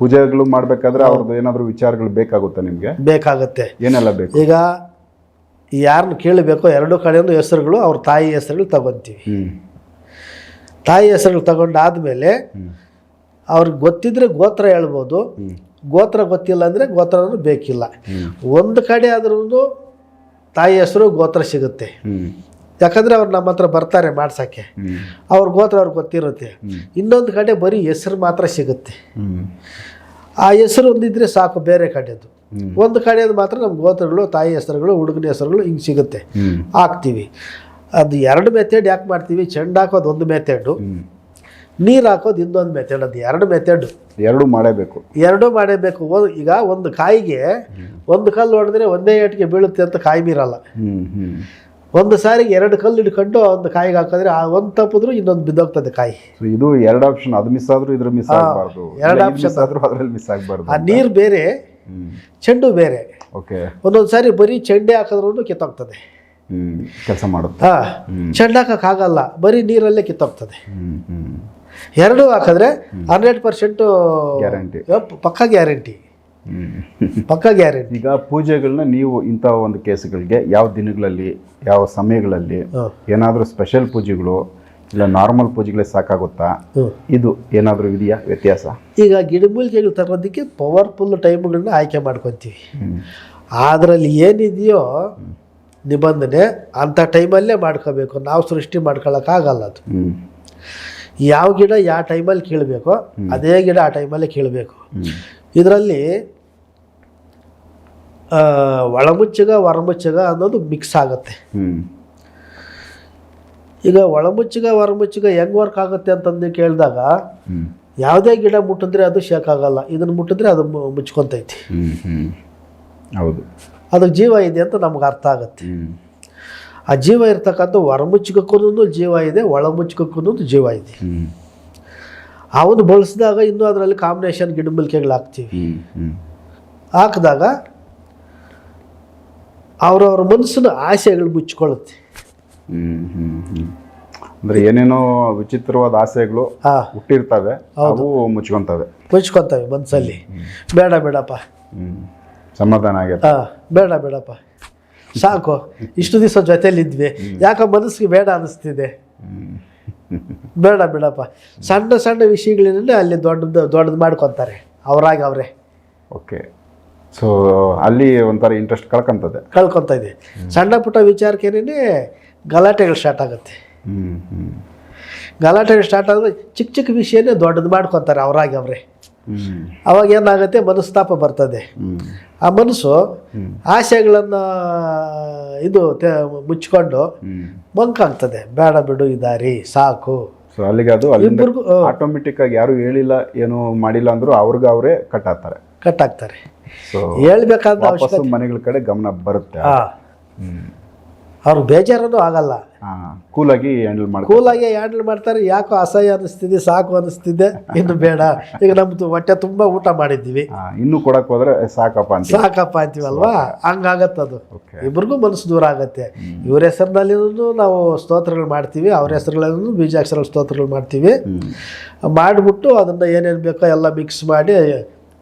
[SPEAKER 1] ಪೂಜೆಗಳು ಮಾಡಬೇಕಾದ್ರೆ ಅವ್ರದ್ದು ಏನಾದರೂ ವಿಚಾರಗಳು ಬೇಕಾಗುತ್ತೆ ನಿಮಗೆ?
[SPEAKER 2] ಬೇಕಾಗುತ್ತೆ.
[SPEAKER 1] ಏನೆಲ್ಲ ಬೇಕು?
[SPEAKER 2] ಈಗ ಯಾರನ್ನು ಕೇಳಬೇಕೋ ಎರಡು ಕಡೆಯೂ ಹೆಸರುಗಳು ಅವ್ರ ತಾಯಿ ಹೆಸರುಗಳು ತಗೊಂತೀವಿ. ತಾಯಿ ಹೆಸರುಗಳು ತಗೊಂಡಾದ್ಮೇಲೆ ಅವ್ರಿಗೆ ಗೊತ್ತಿದ್ರೆ ಗೋತ್ರ ಹೇಳ್ಬೋದು. ಗೋತ್ರ ಗೊತ್ತಿಲ್ಲ ಅಂದರೆ ಗೋತ್ರ ಬೇಕಿಲ್ಲ. ಒಂದು ಕಡೆ ಆದ್ರೂ ತಾಯಿ ಹೆಸರು ಗೋತ್ರ ಸಿಗುತ್ತೆ. ಯಾಕಂದರೆ ಅವ್ರು ನಮ್ಮ ಹತ್ರ ಬರ್ತಾರೆ ಮಾಡ್ಸೋಕ್ಕೆ. ಅವ್ರ ಗೋತ್ರ ಅವ್ರಿಗೆ ಗೊತ್ತಿರುತ್ತೆ. ಇನ್ನೊಂದು ಕಡೆ ಬರೀ ಹೆಸರು ಮಾತ್ರ ಸಿಗುತ್ತೆ. ಆ ಹೆಸರು ಒಂದಿದ್ರೆ ಸಾಕು ಬೇರೆ ಕಡೆದು. ಒಂದು ಕಡೆಯದು ಮಾತ್ರ ನಮ್ಮ ಗೋತ್ರಗಳು ತಾಯಿ ಹೆಸರುಗಳು ಹುಡುಗನ ಹೆಸರುಗಳು ಹಿಂಗೆ ಸಿಗುತ್ತೆ. ಹಾಕ್ತೀವಿ ಅದು ಎರಡು ಮೆಥಡ್ ಯಾಕೆ ಮಾಡ್ತೀವಿ? ಚೆಂಡು ಹಾಕೋದು ಒಂದು ಮೆಥಡು ನೀರು ಹಾಕೋದು ಇನ್ನೊಂದು ಮೆಥಡ್ ಅದು. ಎರಡು ಮೆಥಡ್
[SPEAKER 1] ಎರಡು ಮಾಡೇಬೇಕು.
[SPEAKER 2] ಎರಡು ಮಾಡಬೇಕು. ಈಗ ಒಂದು ಕಾಯಿಗೆ ಒಂದು ಕಲ್ಲು ಹೊಡೆದ್ರೆ ಒಂದೇ ಏಟಿಗೆ ಬೀಳುತ್ತೆ ಅಂತ ಕಾಯಿ ಮೀರಲ್ಲ. ಒಂದು ಸಾರಿಗೆ ಎರಡು ಕಲ್ಲು ಹಿಡ್ಕೊಂಡು ಒಂದು ಕಾಯಿಗೆ ಹಾಕಿದ್ರೆ ಆ ಒಂದು ತಪ್ಪಿದ್ರು ಇನ್ನೊಂದು ಬಿದ್ದೋಗ್ತದೆ ಕಾಯಿ.
[SPEAKER 1] ಇದು ಎರಡು ಆಪ್ಷನ್ ಅದು ಮಿಸ್ ಆದ್ರೂ ಇದ್ರ ಮಿಸ್ ಆಗಬಾರ್ದು.
[SPEAKER 2] ಎರಡು
[SPEAKER 1] ಆಪ್ಷನ್ ಆದ್ರೂ ಅದ್ರಲ್ಲಿ ಮಿಸ್ ಆಗಬಾರ್ದು
[SPEAKER 2] ಆ ನೀರು ಬೇರೆ ಚೆಂಡು ಬೇರೆ.
[SPEAKER 1] ಓಕೆ.
[SPEAKER 2] ಒಂದೊಂದು ಸಾರಿ ಬರೀ ಚೆಂಡೆ ಹಾಕಿದ್ರೂ ಕಿತ್ತೋಗ್ತದೆ.
[SPEAKER 1] ಕೆಲಸ ಮಾಡುತ್ತಾ.
[SPEAKER 2] ಹಾಂ ಚೆಂಡು ಹಾಕೋಕ್ಕಾಗಲ್ಲ ಬರೀ ನೀರಲ್ಲೇ ಕಿತ್ತೋಗ್ತದೆ. ಎರಡೂ ಹಾಕಿದ್ರೆ ಹಂಡ್ರೆಡ್ ಪರ್ಸೆಂಟು
[SPEAKER 1] ಗ್ಯಾರಂಟಿ.
[SPEAKER 2] ಪಕ್ಕ ಗ್ಯಾರಂಟಿ. ಪಕ್ಕ ಗ್ಯಾರಂಟಿ.
[SPEAKER 1] ಈಗ ಪೂಜೆಗಳನ್ನ ನೀವು ಇಂಥ ಒಂದು ಕೇಸ್ಗಳಿಗೆ ಯಾವ ದಿನಗಳಲ್ಲಿ ಯಾವ ಸಮಯಗಳಲ್ಲಿ ಏನಾದರೂ ಸ್ಪೆಷಲ್ ಪೂಜೆಗಳು ಇಲ್ಲ ನಾರ್ಮಲ್ ಪೂಜೆಗಳೇ ಸಾಕಾಗುತ್ತಾ? ಇದು ಏನಾದರೂ ಇದೆಯಾ ವ್ಯತ್ಯಾಸ?
[SPEAKER 2] ಈಗ ಗಿಡಮೂಲಿಕೆಗಳು ತರೋದಕ್ಕೆ ಪವರ್ಫುಲ್ ಟೈಮ್ಗಳನ್ನ ಆಯ್ಕೆ ಮಾಡ್ಕೊತೀವಿ. ಅದರಲ್ಲಿ ಏನಿದೆಯೋ ನಿಬಂಧನೆ ಅಂಥ ಟೈಮಲ್ಲೇ ಮಾಡ್ಕೋಬೇಕು. ನಾವು ಸೃಷ್ಟಿ ಮಾಡ್ಕೊಳ್ಳೋಕ್ಕಾಗಲ್ಲ ಅದು. ಯಾವ ಗಿಡ ಯಾವ ಟೈಮಲ್ಲಿ ಕೀಳಬೇಕು ಅದೇ ಗಿಡ ಆ ಟೈಮಲ್ಲಿ ಕೀಳಬೇಕು. ಇದರಲ್ಲಿ ಒಳಮುಚ್ಚಗ ಹೊರಮುಚ್ಚಗ ಅನ್ನೋದು ಮಿಕ್ಸ್ ಆಗುತ್ತೆ. ಈಗ ಒಳಮುಚ್ಚಗ ಹೊರಮುಚ್ಚಗ ಹೆಂಗೆ ವರ್ಕ್ ಆಗುತ್ತೆ ಅಂತಂದು ಕೇಳಿದಾಗ ಯಾವುದೇ ಗಿಡ ಮುಟ್ಟಿದ್ರೆ ಅದು ಶೇಕ್ ಆಗಲ್ಲ. ಇದನ್ನು ಮುಟ್ಟಿದ್ರೆ ಅದು ಮುಚ್ಕೊಂತೈತಿ.
[SPEAKER 1] ಹೌದು.
[SPEAKER 2] ಅದಕ್ಕೆ ಜೀವ ಇದೆ ಅಂತ ನಮ್ಗೆ ಅರ್ಥ ಆಗುತ್ತೆ. ಆ ಜೀವ ಇರ್ತಕ್ಕಂಥ ಹೊರಮುಚ್ಚಕಕ್ಕೂ ಜೀವ ಇದೆ ಒಳಮುಚ್ಚಕಕ್ಕೂ ಜೀವ ಇದೆ. ಅವನು ಬಳಸಿದಾಗ ಇನ್ನೂ ಅದರಲ್ಲಿ ಕಾಂಬಿನೇಷನ್ ಗಿಡಮೂಲಿಕೆಗಳು ಹಾಕ್ತೀವಿ. ಹಾಕಿದಾಗ ಅವರವ್ರ ಮನಸ್ಸಿನ ಆಸೆಗಳು ಮುಚ್ಕೊಳ್ಳುತ್ತೆ
[SPEAKER 1] ಅಂದ್ರೆ ಏನೇನೋ ವಿಚಿತ್ರವಾದ ಆಸೆಗಳು ಹುಟ್ಟಿರ್ತವೆ ಅವು ಮುಚ್ಕೊಂತವೆ.
[SPEAKER 2] ಮುಚ್ಕೊಂತವೆ ಮನಸ್ಸಲ್ಲಿ. ಬೇಡ ಬೇಡಪ್ಪ.
[SPEAKER 1] ಸಮಾಧಾನ ಆಗೈತೆ
[SPEAKER 2] ಹಾಂ ಬೇಡ ಬೇಡಪ್ಪ. ಸಾಕು. ಇಷ್ಟು ದಿವಸ ಜೊತೆಲಿದ್ವಿ ಯಾಕೆ ಮನಸ್ಸಿಗೆ ಬೇಡ ಅನ್ನಿಸ್ತಿದೆ
[SPEAKER 1] ಹ್ಮ್
[SPEAKER 2] ಬೇಡ ಬಿಡಪ್ಪ. ಸಣ್ಣ ಸಣ್ಣ ವಿಷಯಗಳನ್ನೇ ಅಲ್ಲಿ ದೊಡ್ಡದು ದೊಡ್ಡದು ಮಾಡ್ಕೊತಾರೆ. ಅವರಾಗಿ ಅವರೇ.
[SPEAKER 1] ಓಕೆ. ಸೊ ಅಲ್ಲಿ ಒಂಥರ ಇಂಟ್ರೆಸ್ಟ್ ಕಳ್ಕೊಂತದೆ.
[SPEAKER 2] ಕಳ್ಕೊತಾ ಇದೆ. ಸಣ್ಣ ಪುಟ್ಟ ವಿಚಾರಕ್ಕೇನೆ ಗಲಾಟೆಗಳು ಸ್ಟಾರ್ಟ್ ಆಗುತ್ತೆ. ಗಲಾಟೆಗಳು ಸ್ಟಾರ್ಟ್ ಆದರೆ ಚಿಕ್ಕ ಚಿಕ್ಕ ವಿಷಯನೇ ದೊಡ್ಡದು ಮಾಡ್ಕೊತಾರೆ ಅವರಾಗಿ ಅವರೇ. ಅವಾಗ ಏನಾಗುತ್ತೆ ಮನಸ್ತಾಪ ಬರ್ತದೆ. ಆ ಮನಸ್ಸು ಆಸೆಗಳನ್ನು ಇದು ಮುಚ್ಚಿಕೊಂಡು ಮುಚ್ಕೊಂಡು ಮಂಕಾಗ್ತದೆ. ಬೇಡ ಬಿಡು ಈ ದಾರಿ ಸಾಕು.
[SPEAKER 1] ಅಲ್ಲಿಗೆ ಅದು
[SPEAKER 2] ಇಬ್ಬರಿಗೂ
[SPEAKER 1] ಆಟೋಮೆಟಿಕ್ ಆಗಿ ಯಾರು ಹೇಳಿಲ್ಲ ಏನು ಮಾಡಿಲ್ಲ ಅಂದ್ರೂ ಅವ್ರಿಗೆ ಅವರೇ ಕಟ್ ಆಗ್ತಾರೆ
[SPEAKER 2] ಕಟ್
[SPEAKER 1] ಆಗ್ತಾರೆ
[SPEAKER 2] ಹೇಳ್ಬೇಕಾದ ಅವಶ್ಯಕತೆ
[SPEAKER 1] ಮನೆಗಳ ಕಡೆ ಗಮನ ಬರುತ್ತೆ.
[SPEAKER 2] ಅವ್ರಿಗೆ ಬೇಜಾರನೂ ಆಗಲ್ಲ.
[SPEAKER 1] ಕೂಲಾಗಿ ಹ್ಯಾಂಡಲ್ ಮಾಡಿ
[SPEAKER 2] ಕೂಲಾಗಿ ಹ್ಯಾಂಡಲ್ ಮಾಡ್ತಾರೆ ಯಾಕೋ ಅಸಹ್ಯ ಅನಿಸ್ತಿದೆ ಸಾಕು ಅನಿಸ್ತಿದೆ ಇನ್ನು ಬೇಡ. ಈಗ ನಮ್ದು ಹೊಟ್ಟೆ ತುಂಬ ಊಟ ಮಾಡಿದ್ದೀವಿ.
[SPEAKER 1] ಇನ್ನು ಕೊಡಕ್ ಹೋದ್ರೆ ಸಾಕಪ್ಪ ಅಂತ
[SPEAKER 2] ಸಾಕಪ್ಪ ಅಂತೀವಲ್ವಾ? ಹಂಗಾಗತ್ತದು.
[SPEAKER 1] ಅದು
[SPEAKER 2] ಇಬ್ರಿಗೂ ಮನಸ್ಸು ದೂರ ಆಗತ್ತೆ. ಇವ್ರ ಹೆಸರಿನಲ್ಲಿ ನಾವು ಸ್ತೋತ್ರಗಳು ಮಾಡ್ತೀವಿ ಅವ್ರ ಹೆಸರುಗಳಲ್ಲೂ ಬೀಜಾಕ್ಷರ ಸ್ತೋತ್ರಗಳು ಮಾಡ್ತೀವಿ. ಮಾಡಿಬಿಟ್ಟು ಅದನ್ನು ಏನೇನು ಬೇಕೋ ಎಲ್ಲ ಮಿಕ್ಸ್ ಮಾಡಿ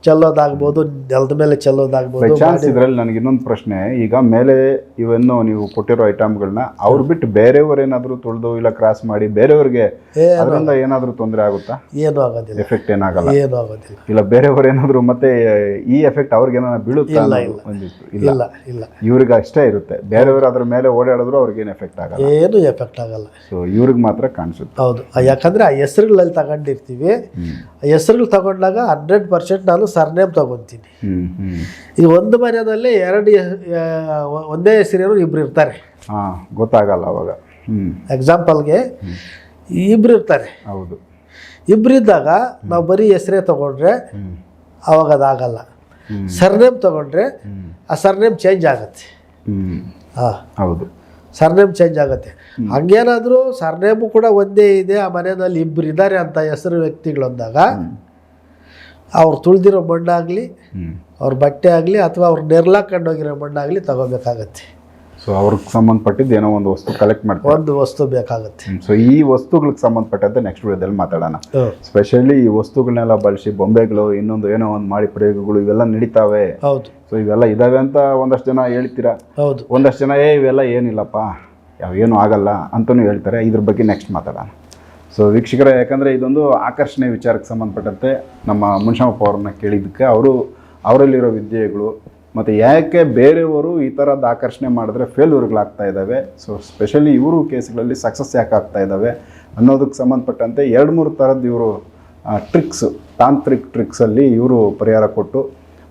[SPEAKER 2] ಚೆಲ್ಲೋದಾಗ್ಬೋದು ನೆಲದ ಮೇಲೆ ಚೆಲ್ಲೋದಾಗ್ಬೋದು
[SPEAKER 1] ಚಾನ್ಸ್ ಇದ್ರಲ್ಲಿ ನನಗೆ ಇನ್ನೊಂದು ಪ್ರಶ್ನೆ ಈಗ ಮೇಲೆ ಇವನ್ನು ನೀವು ಕೊಟ್ಟಿರೋ ಐಟಮ್ಗಳನ್ನ ಅವ್ರು ಬಿಟ್ಟು ಬೇರೆಯವ್ರು ಏನಾದರೂ ತುಳಿದು ಇಲ್ಲ ಕ್ರಾಸ್ ಮಾಡಿ ಬೇರೆಯವ್ರಿಗೆ ಅದರಿಂದ ಏನಾದರೂ ತೊಂದರೆ ಆಗುತ್ತಾ?
[SPEAKER 2] ಏನೂ ಆಗೋದಿಲ್ಲ.
[SPEAKER 1] ಎಫೆಕ್ಟ್ ಏನಾಗಲ್ಲ.
[SPEAKER 2] ಏನೂ ಆಗೋದಿಲ್ಲ.
[SPEAKER 1] ಇಲ್ಲ ಬೇರೆಯವ್ರು ಏನಾದರೂ ಮತ್ತೆ ಈ ಎಫೆಕ್ಟ್ ಅವ್ರಿಗೆ ಏನಾದ್ರು ಬೀಳುತ್ತಾ ಇಲ್ಲ
[SPEAKER 2] ಇಲ್ಲ. ಇಲ್ಲ.
[SPEAKER 1] ಇವ್ರಿಗೆ ಅಷ್ಟೇ ಇರುತ್ತೆ. ಬೇರೆಯವರು ಅದ್ರ ಮೇಲೆ ಓಡಾಡಿದ್ರು ಅವ್ರಿಗೆ ಏನು ಎಫೆಕ್ಟ್ ಆಗಲ್ಲ.
[SPEAKER 2] ಏನೂ ಎಫೆಕ್ಟ್ ಆಗಲ್ಲ.
[SPEAKER 1] ಸೊ ಇವ್ರಿಗೆ ಮಾತ್ರ ಕಾಣಿಸುತ್ತೆ.
[SPEAKER 2] ಹೌದು. ಯಾಕಂದ್ರೆ ಆ ಹೆಸರುಗಳಲ್ಲಿ ತಗೊಂಡಿರ್ತೀವಿ. ಹೆಸರುಗಳು ತಗೊಂಡಾಗ ಹಂಡ್ರೆಡ್ ಪರ್ಸೆಂಟ್ ನಾನು ಸರ್ನೇಮ್ ತಗೊತೀನಿ. ಈ ಒಂದು ಮನೆಯಲ್ಲಿ ಎರಡು ಒಂದೇ ಹೆಸರಿರೋ ಇಬ್ರು ಇರ್ತಾರೆ.
[SPEAKER 1] ಹಾ ಗೊತ್ತಾಗಲ್ಲ ಅವಾಗ.
[SPEAKER 2] ಎಕ್ಸಾಂಪಲ್ಗೆ ಇಬ್ರು ಇರ್ತಾರೆ.
[SPEAKER 1] ಹೌದು.
[SPEAKER 2] ಇಬ್ಬರಿದ್ದಾಗ ನಾವು ಬರೀ ಹೆಸರೇ ತಗೊಂಡ್ರೆ ಅವಾಗ ಅದಾಗಲ್ಲ. ಸರ್ನೇಮ್ ತಗೊಂಡ್ರೆ ಆ ಸರ್ನೇಮ್ ಚೇಂಜ್ ಆಗುತ್ತೆ. ಹಾಂ.
[SPEAKER 1] ಹೌದು.
[SPEAKER 2] ಸರ್ನೇಮ್ ಚೇಂಜ್ ಆಗುತ್ತೆ. ಹಂಗೇನಾದರೂ ಸರ್ನೇಮು ಕೂಡ ಒಂದೇ ಇದೆ ಆ ಮನೆಯಲ್ಲಿ ಇಬ್ಬರು ಇದ್ದಾರೆ ಅಂತ ಹೆಸರು ವ್ಯಕ್ತಿಗಳಂದಾಗ ಅವ್ರು ತುಳಿದಿರೋ ಮಣ್ಣಾಗಲಿ ಅವ್ರ ಬಟ್ಟೆ ಆಗಲಿ ಅಥವಾ ಅವ್ರು ನೆರ್ಲಾಕೊಂಡೋಗಿರೋ ಮಣ್ಣಾಗಲಿ ತಗೋಬೇಕಾಗತ್ತೆ.
[SPEAKER 1] ಸೊ ಅವ್ರಿಗೆ ಸಂಬಂಧಪಟ್ಟಿದ್ದು ಏನೋ ಒಂದು ವಸ್ತು ಕಲೆಕ್ಟ್ ಮಾಡ್ತಾರೆ?
[SPEAKER 2] ಒಂದು ವಸ್ತು ಬೇಕಾಗುತ್ತೆ.
[SPEAKER 1] ಸೊ ಈ ವಸ್ತುಗಳಿಗೆ ಸಂಬಂಧಪಟ್ಟಂತೆ ನೆಕ್ಸ್ಟ್ ವಿಡಿಯೋದಲ್ಲಿ ಮಾತಾಡೋಣ. ಸ್ಪೆಷಲಿ ಈ ವಸ್ತುಗಳನ್ನೆಲ್ಲ ಬಳಸಿ ಬೊಂಬೆಗಳು ಇನ್ನೊಂದು ಏನೋ ಒಂದು ಮಾಡಿ ಪ್ರಯೋಗಗಳು ಇವೆಲ್ಲ ನಡೀತಾವೆ.
[SPEAKER 2] ಹೌದು.
[SPEAKER 1] ಸೊ ಇವೆಲ್ಲ ಇದಾವೆ ಅಂತ ಒಂದಷ್ಟು ಜನ ಹೇಳ್ತೀರಾ?
[SPEAKER 2] ಹೌದು.
[SPEAKER 1] ಒಂದಷ್ಟು ಜನ ಏ ಇವೆಲ್ಲ ಏನಿಲ್ಲಪ್ಪ ಯಾವ ಏನು ಆಗಲ್ಲ ಅಂತಲೂ ಹೇಳ್ತಾರೆ. ಇದ್ರ ಬಗ್ಗೆ ನೆಕ್ಸ್ಟ್ ಮಾತಾಡೋಣ. ಸೊ ವೀಕ್ಷಕರೇ, ಯಾಕಂದರೆ ಇದೊಂದು ಆಕರ್ಷಣೆ ವಿಚಾರಕ್ಕೆ ಸಂಬಂಧಪಟ್ಟಂತೆ ನಮ್ಮ ಮುನ್ಷಮಪ್ಪ ಅವ್ರನ್ನ ಕೇಳಿದ್ದಕ್ಕೆ ಅವರು ಅವರಲ್ಲಿರೋ ವಿದ್ಯೆಗಳು ಮತ್ತು ಯಾಕೆ ಬೇರೆಯವರು ಈ ಥರದ್ದು ಆಕರ್ಷಣೆ ಮಾಡಿದ್ರೆ ಫೇಲ್ಯೂರ್ಗಳಾಗ್ತಾ ಇದ್ದಾವೆ? ಸೊ ಸ್ಪೆಷಲಿ ಇವರು ಕೇಸ್ಗಳಲ್ಲಿ ಸಕ್ಸಸ್ ಯಾಕೆ ಆಗ್ತಾ ಇದ್ದಾವೆ ಅನ್ನೋದಕ್ಕೆ ಸಂಬಂಧಪಟ್ಟಂತೆ ಎರಡು ಮೂರು ಥರದ್ದು ಇವರು ಟ್ರಿಕ್ಸ್ ತಾಂತ್ರಿಕ್ ಟ್ರಿಕ್ಸಲ್ಲಿ ಇವರು ಪರಿಹಾರ ಕೊಟ್ಟು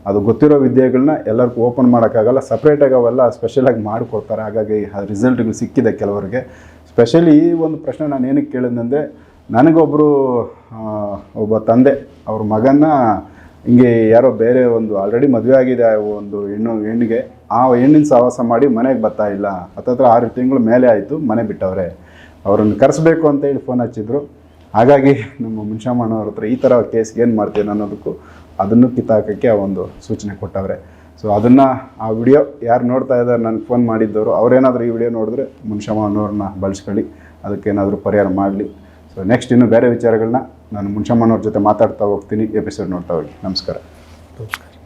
[SPEAKER 1] ಅದು ಗೊತ್ತಿರೋ ವಿದ್ಯೆಗಳನ್ನ ಎಲ್ಲರಿಗೂ ಓಪನ್ ಮಾಡೋಕ್ಕಾಗಲ್ಲ ಸಪ್ರೇಟಾಗಿ ಅವೆಲ್ಲ ಸ್ಪೆಷಲಾಗಿ ಮಾಡಿಕೊಡ್ತಾರೆ. ಹಾಗಾಗಿ ಆ ರಿಸಲ್ಟ್ಗಳು ಸಿಕ್ಕಿದೆ ಕೆಲವರಿಗೆ. ಸ್ಪೆಷಲಿ ಈ ಒಂದು ಪ್ರಶ್ನೆ ನಾನು ಏನಕ್ಕೆ ಕೇಳಿದ್ನಂದರೆ ನನಗೊಬ್ಬರು ಒಬ್ಬ ತಂದೆ, ಅವ್ರ ಮಗನ ಹಿಂಗೆ ಯಾರೋ ಬೇರೆ ಒಂದು ಆಲ್ರೆಡಿ ಮದುವೆ ಆಗಿದೆ ಒಂದು ಹೆಣ್ಣು, ಹೆಣ್ಣಿಗೆ, ಆ ಹೆಣ್ಣಿನ ಸಹವಾಸ ಮಾಡಿ ಮನೆಗೆ ಬರ್ತಾ ಇಲ್ಲ. ಹತ್ತತ್ರ ಆರು ತಿಂಗಳು ಮೇಲೆ ಆಯಿತು, ಮನೆ ಬಿಟ್ಟವ್ರೆ. ಅವ್ರನ್ನ ಕರೆಸ್ಬೇಕು ಅಂತ ಹೇಳಿ ಫೋನ್ ಹಚ್ಚಿದ್ರು. ಹಾಗಾಗಿ ನಮ್ಮ ಮುನ್ಷಾಮಣ್ಣವ್ರ ಹತ್ರ ಈ ಥರ ಕೇಸ್ಗೆ ಏನು ಮಾಡ್ತೀನಿ ಅನ್ನೋದಕ್ಕೂ ಅದನ್ನು ಕಿತ್ತಾಕೋಕ್ಕೆ ಆ ಒಂದು ಸೂಚನೆ ಕೊಟ್ಟವ್ರೆ. ಸೊ ಅದನ್ನು ಆ ವಿಡಿಯೋ ಯಾರು ನೋಡ್ತಾ ಇದ್ದಾರೆ ನನಗೆ ಫೋನ್ ಮಾಡಿದ್ದವರು, ಅವರೇನಾದರೂ ಈ ವಿಡಿಯೋ ನೋಡಿದ್ರೆ ಮುನ್ಷಮ್ಮನವ್ರನ್ನ ಬಳಸ್ಕೊಳ್ಳಿ, ಅದಕ್ಕೇನಾದರೂ ಪರಿಹಾರ ಮಾಡಲಿ. ಸೊ ನೆಕ್ಸ್ಟ್ ಇನ್ನು ಬೇರೆ ವಿಚಾರಗಳನ್ನ ನಾನು ಮುನ್ಷಮ್ಮನವ್ರ ಜೊತೆ ಮಾತಾಡ್ತಾ ಹೋಗ್ತೀನಿ ಎಪಿಸೋಡ್ ನೋಡ್ತಾ ಹೋಗಿ. ನಮಸ್ಕಾರ.
[SPEAKER 2] ನಮಸ್ಕಾರ.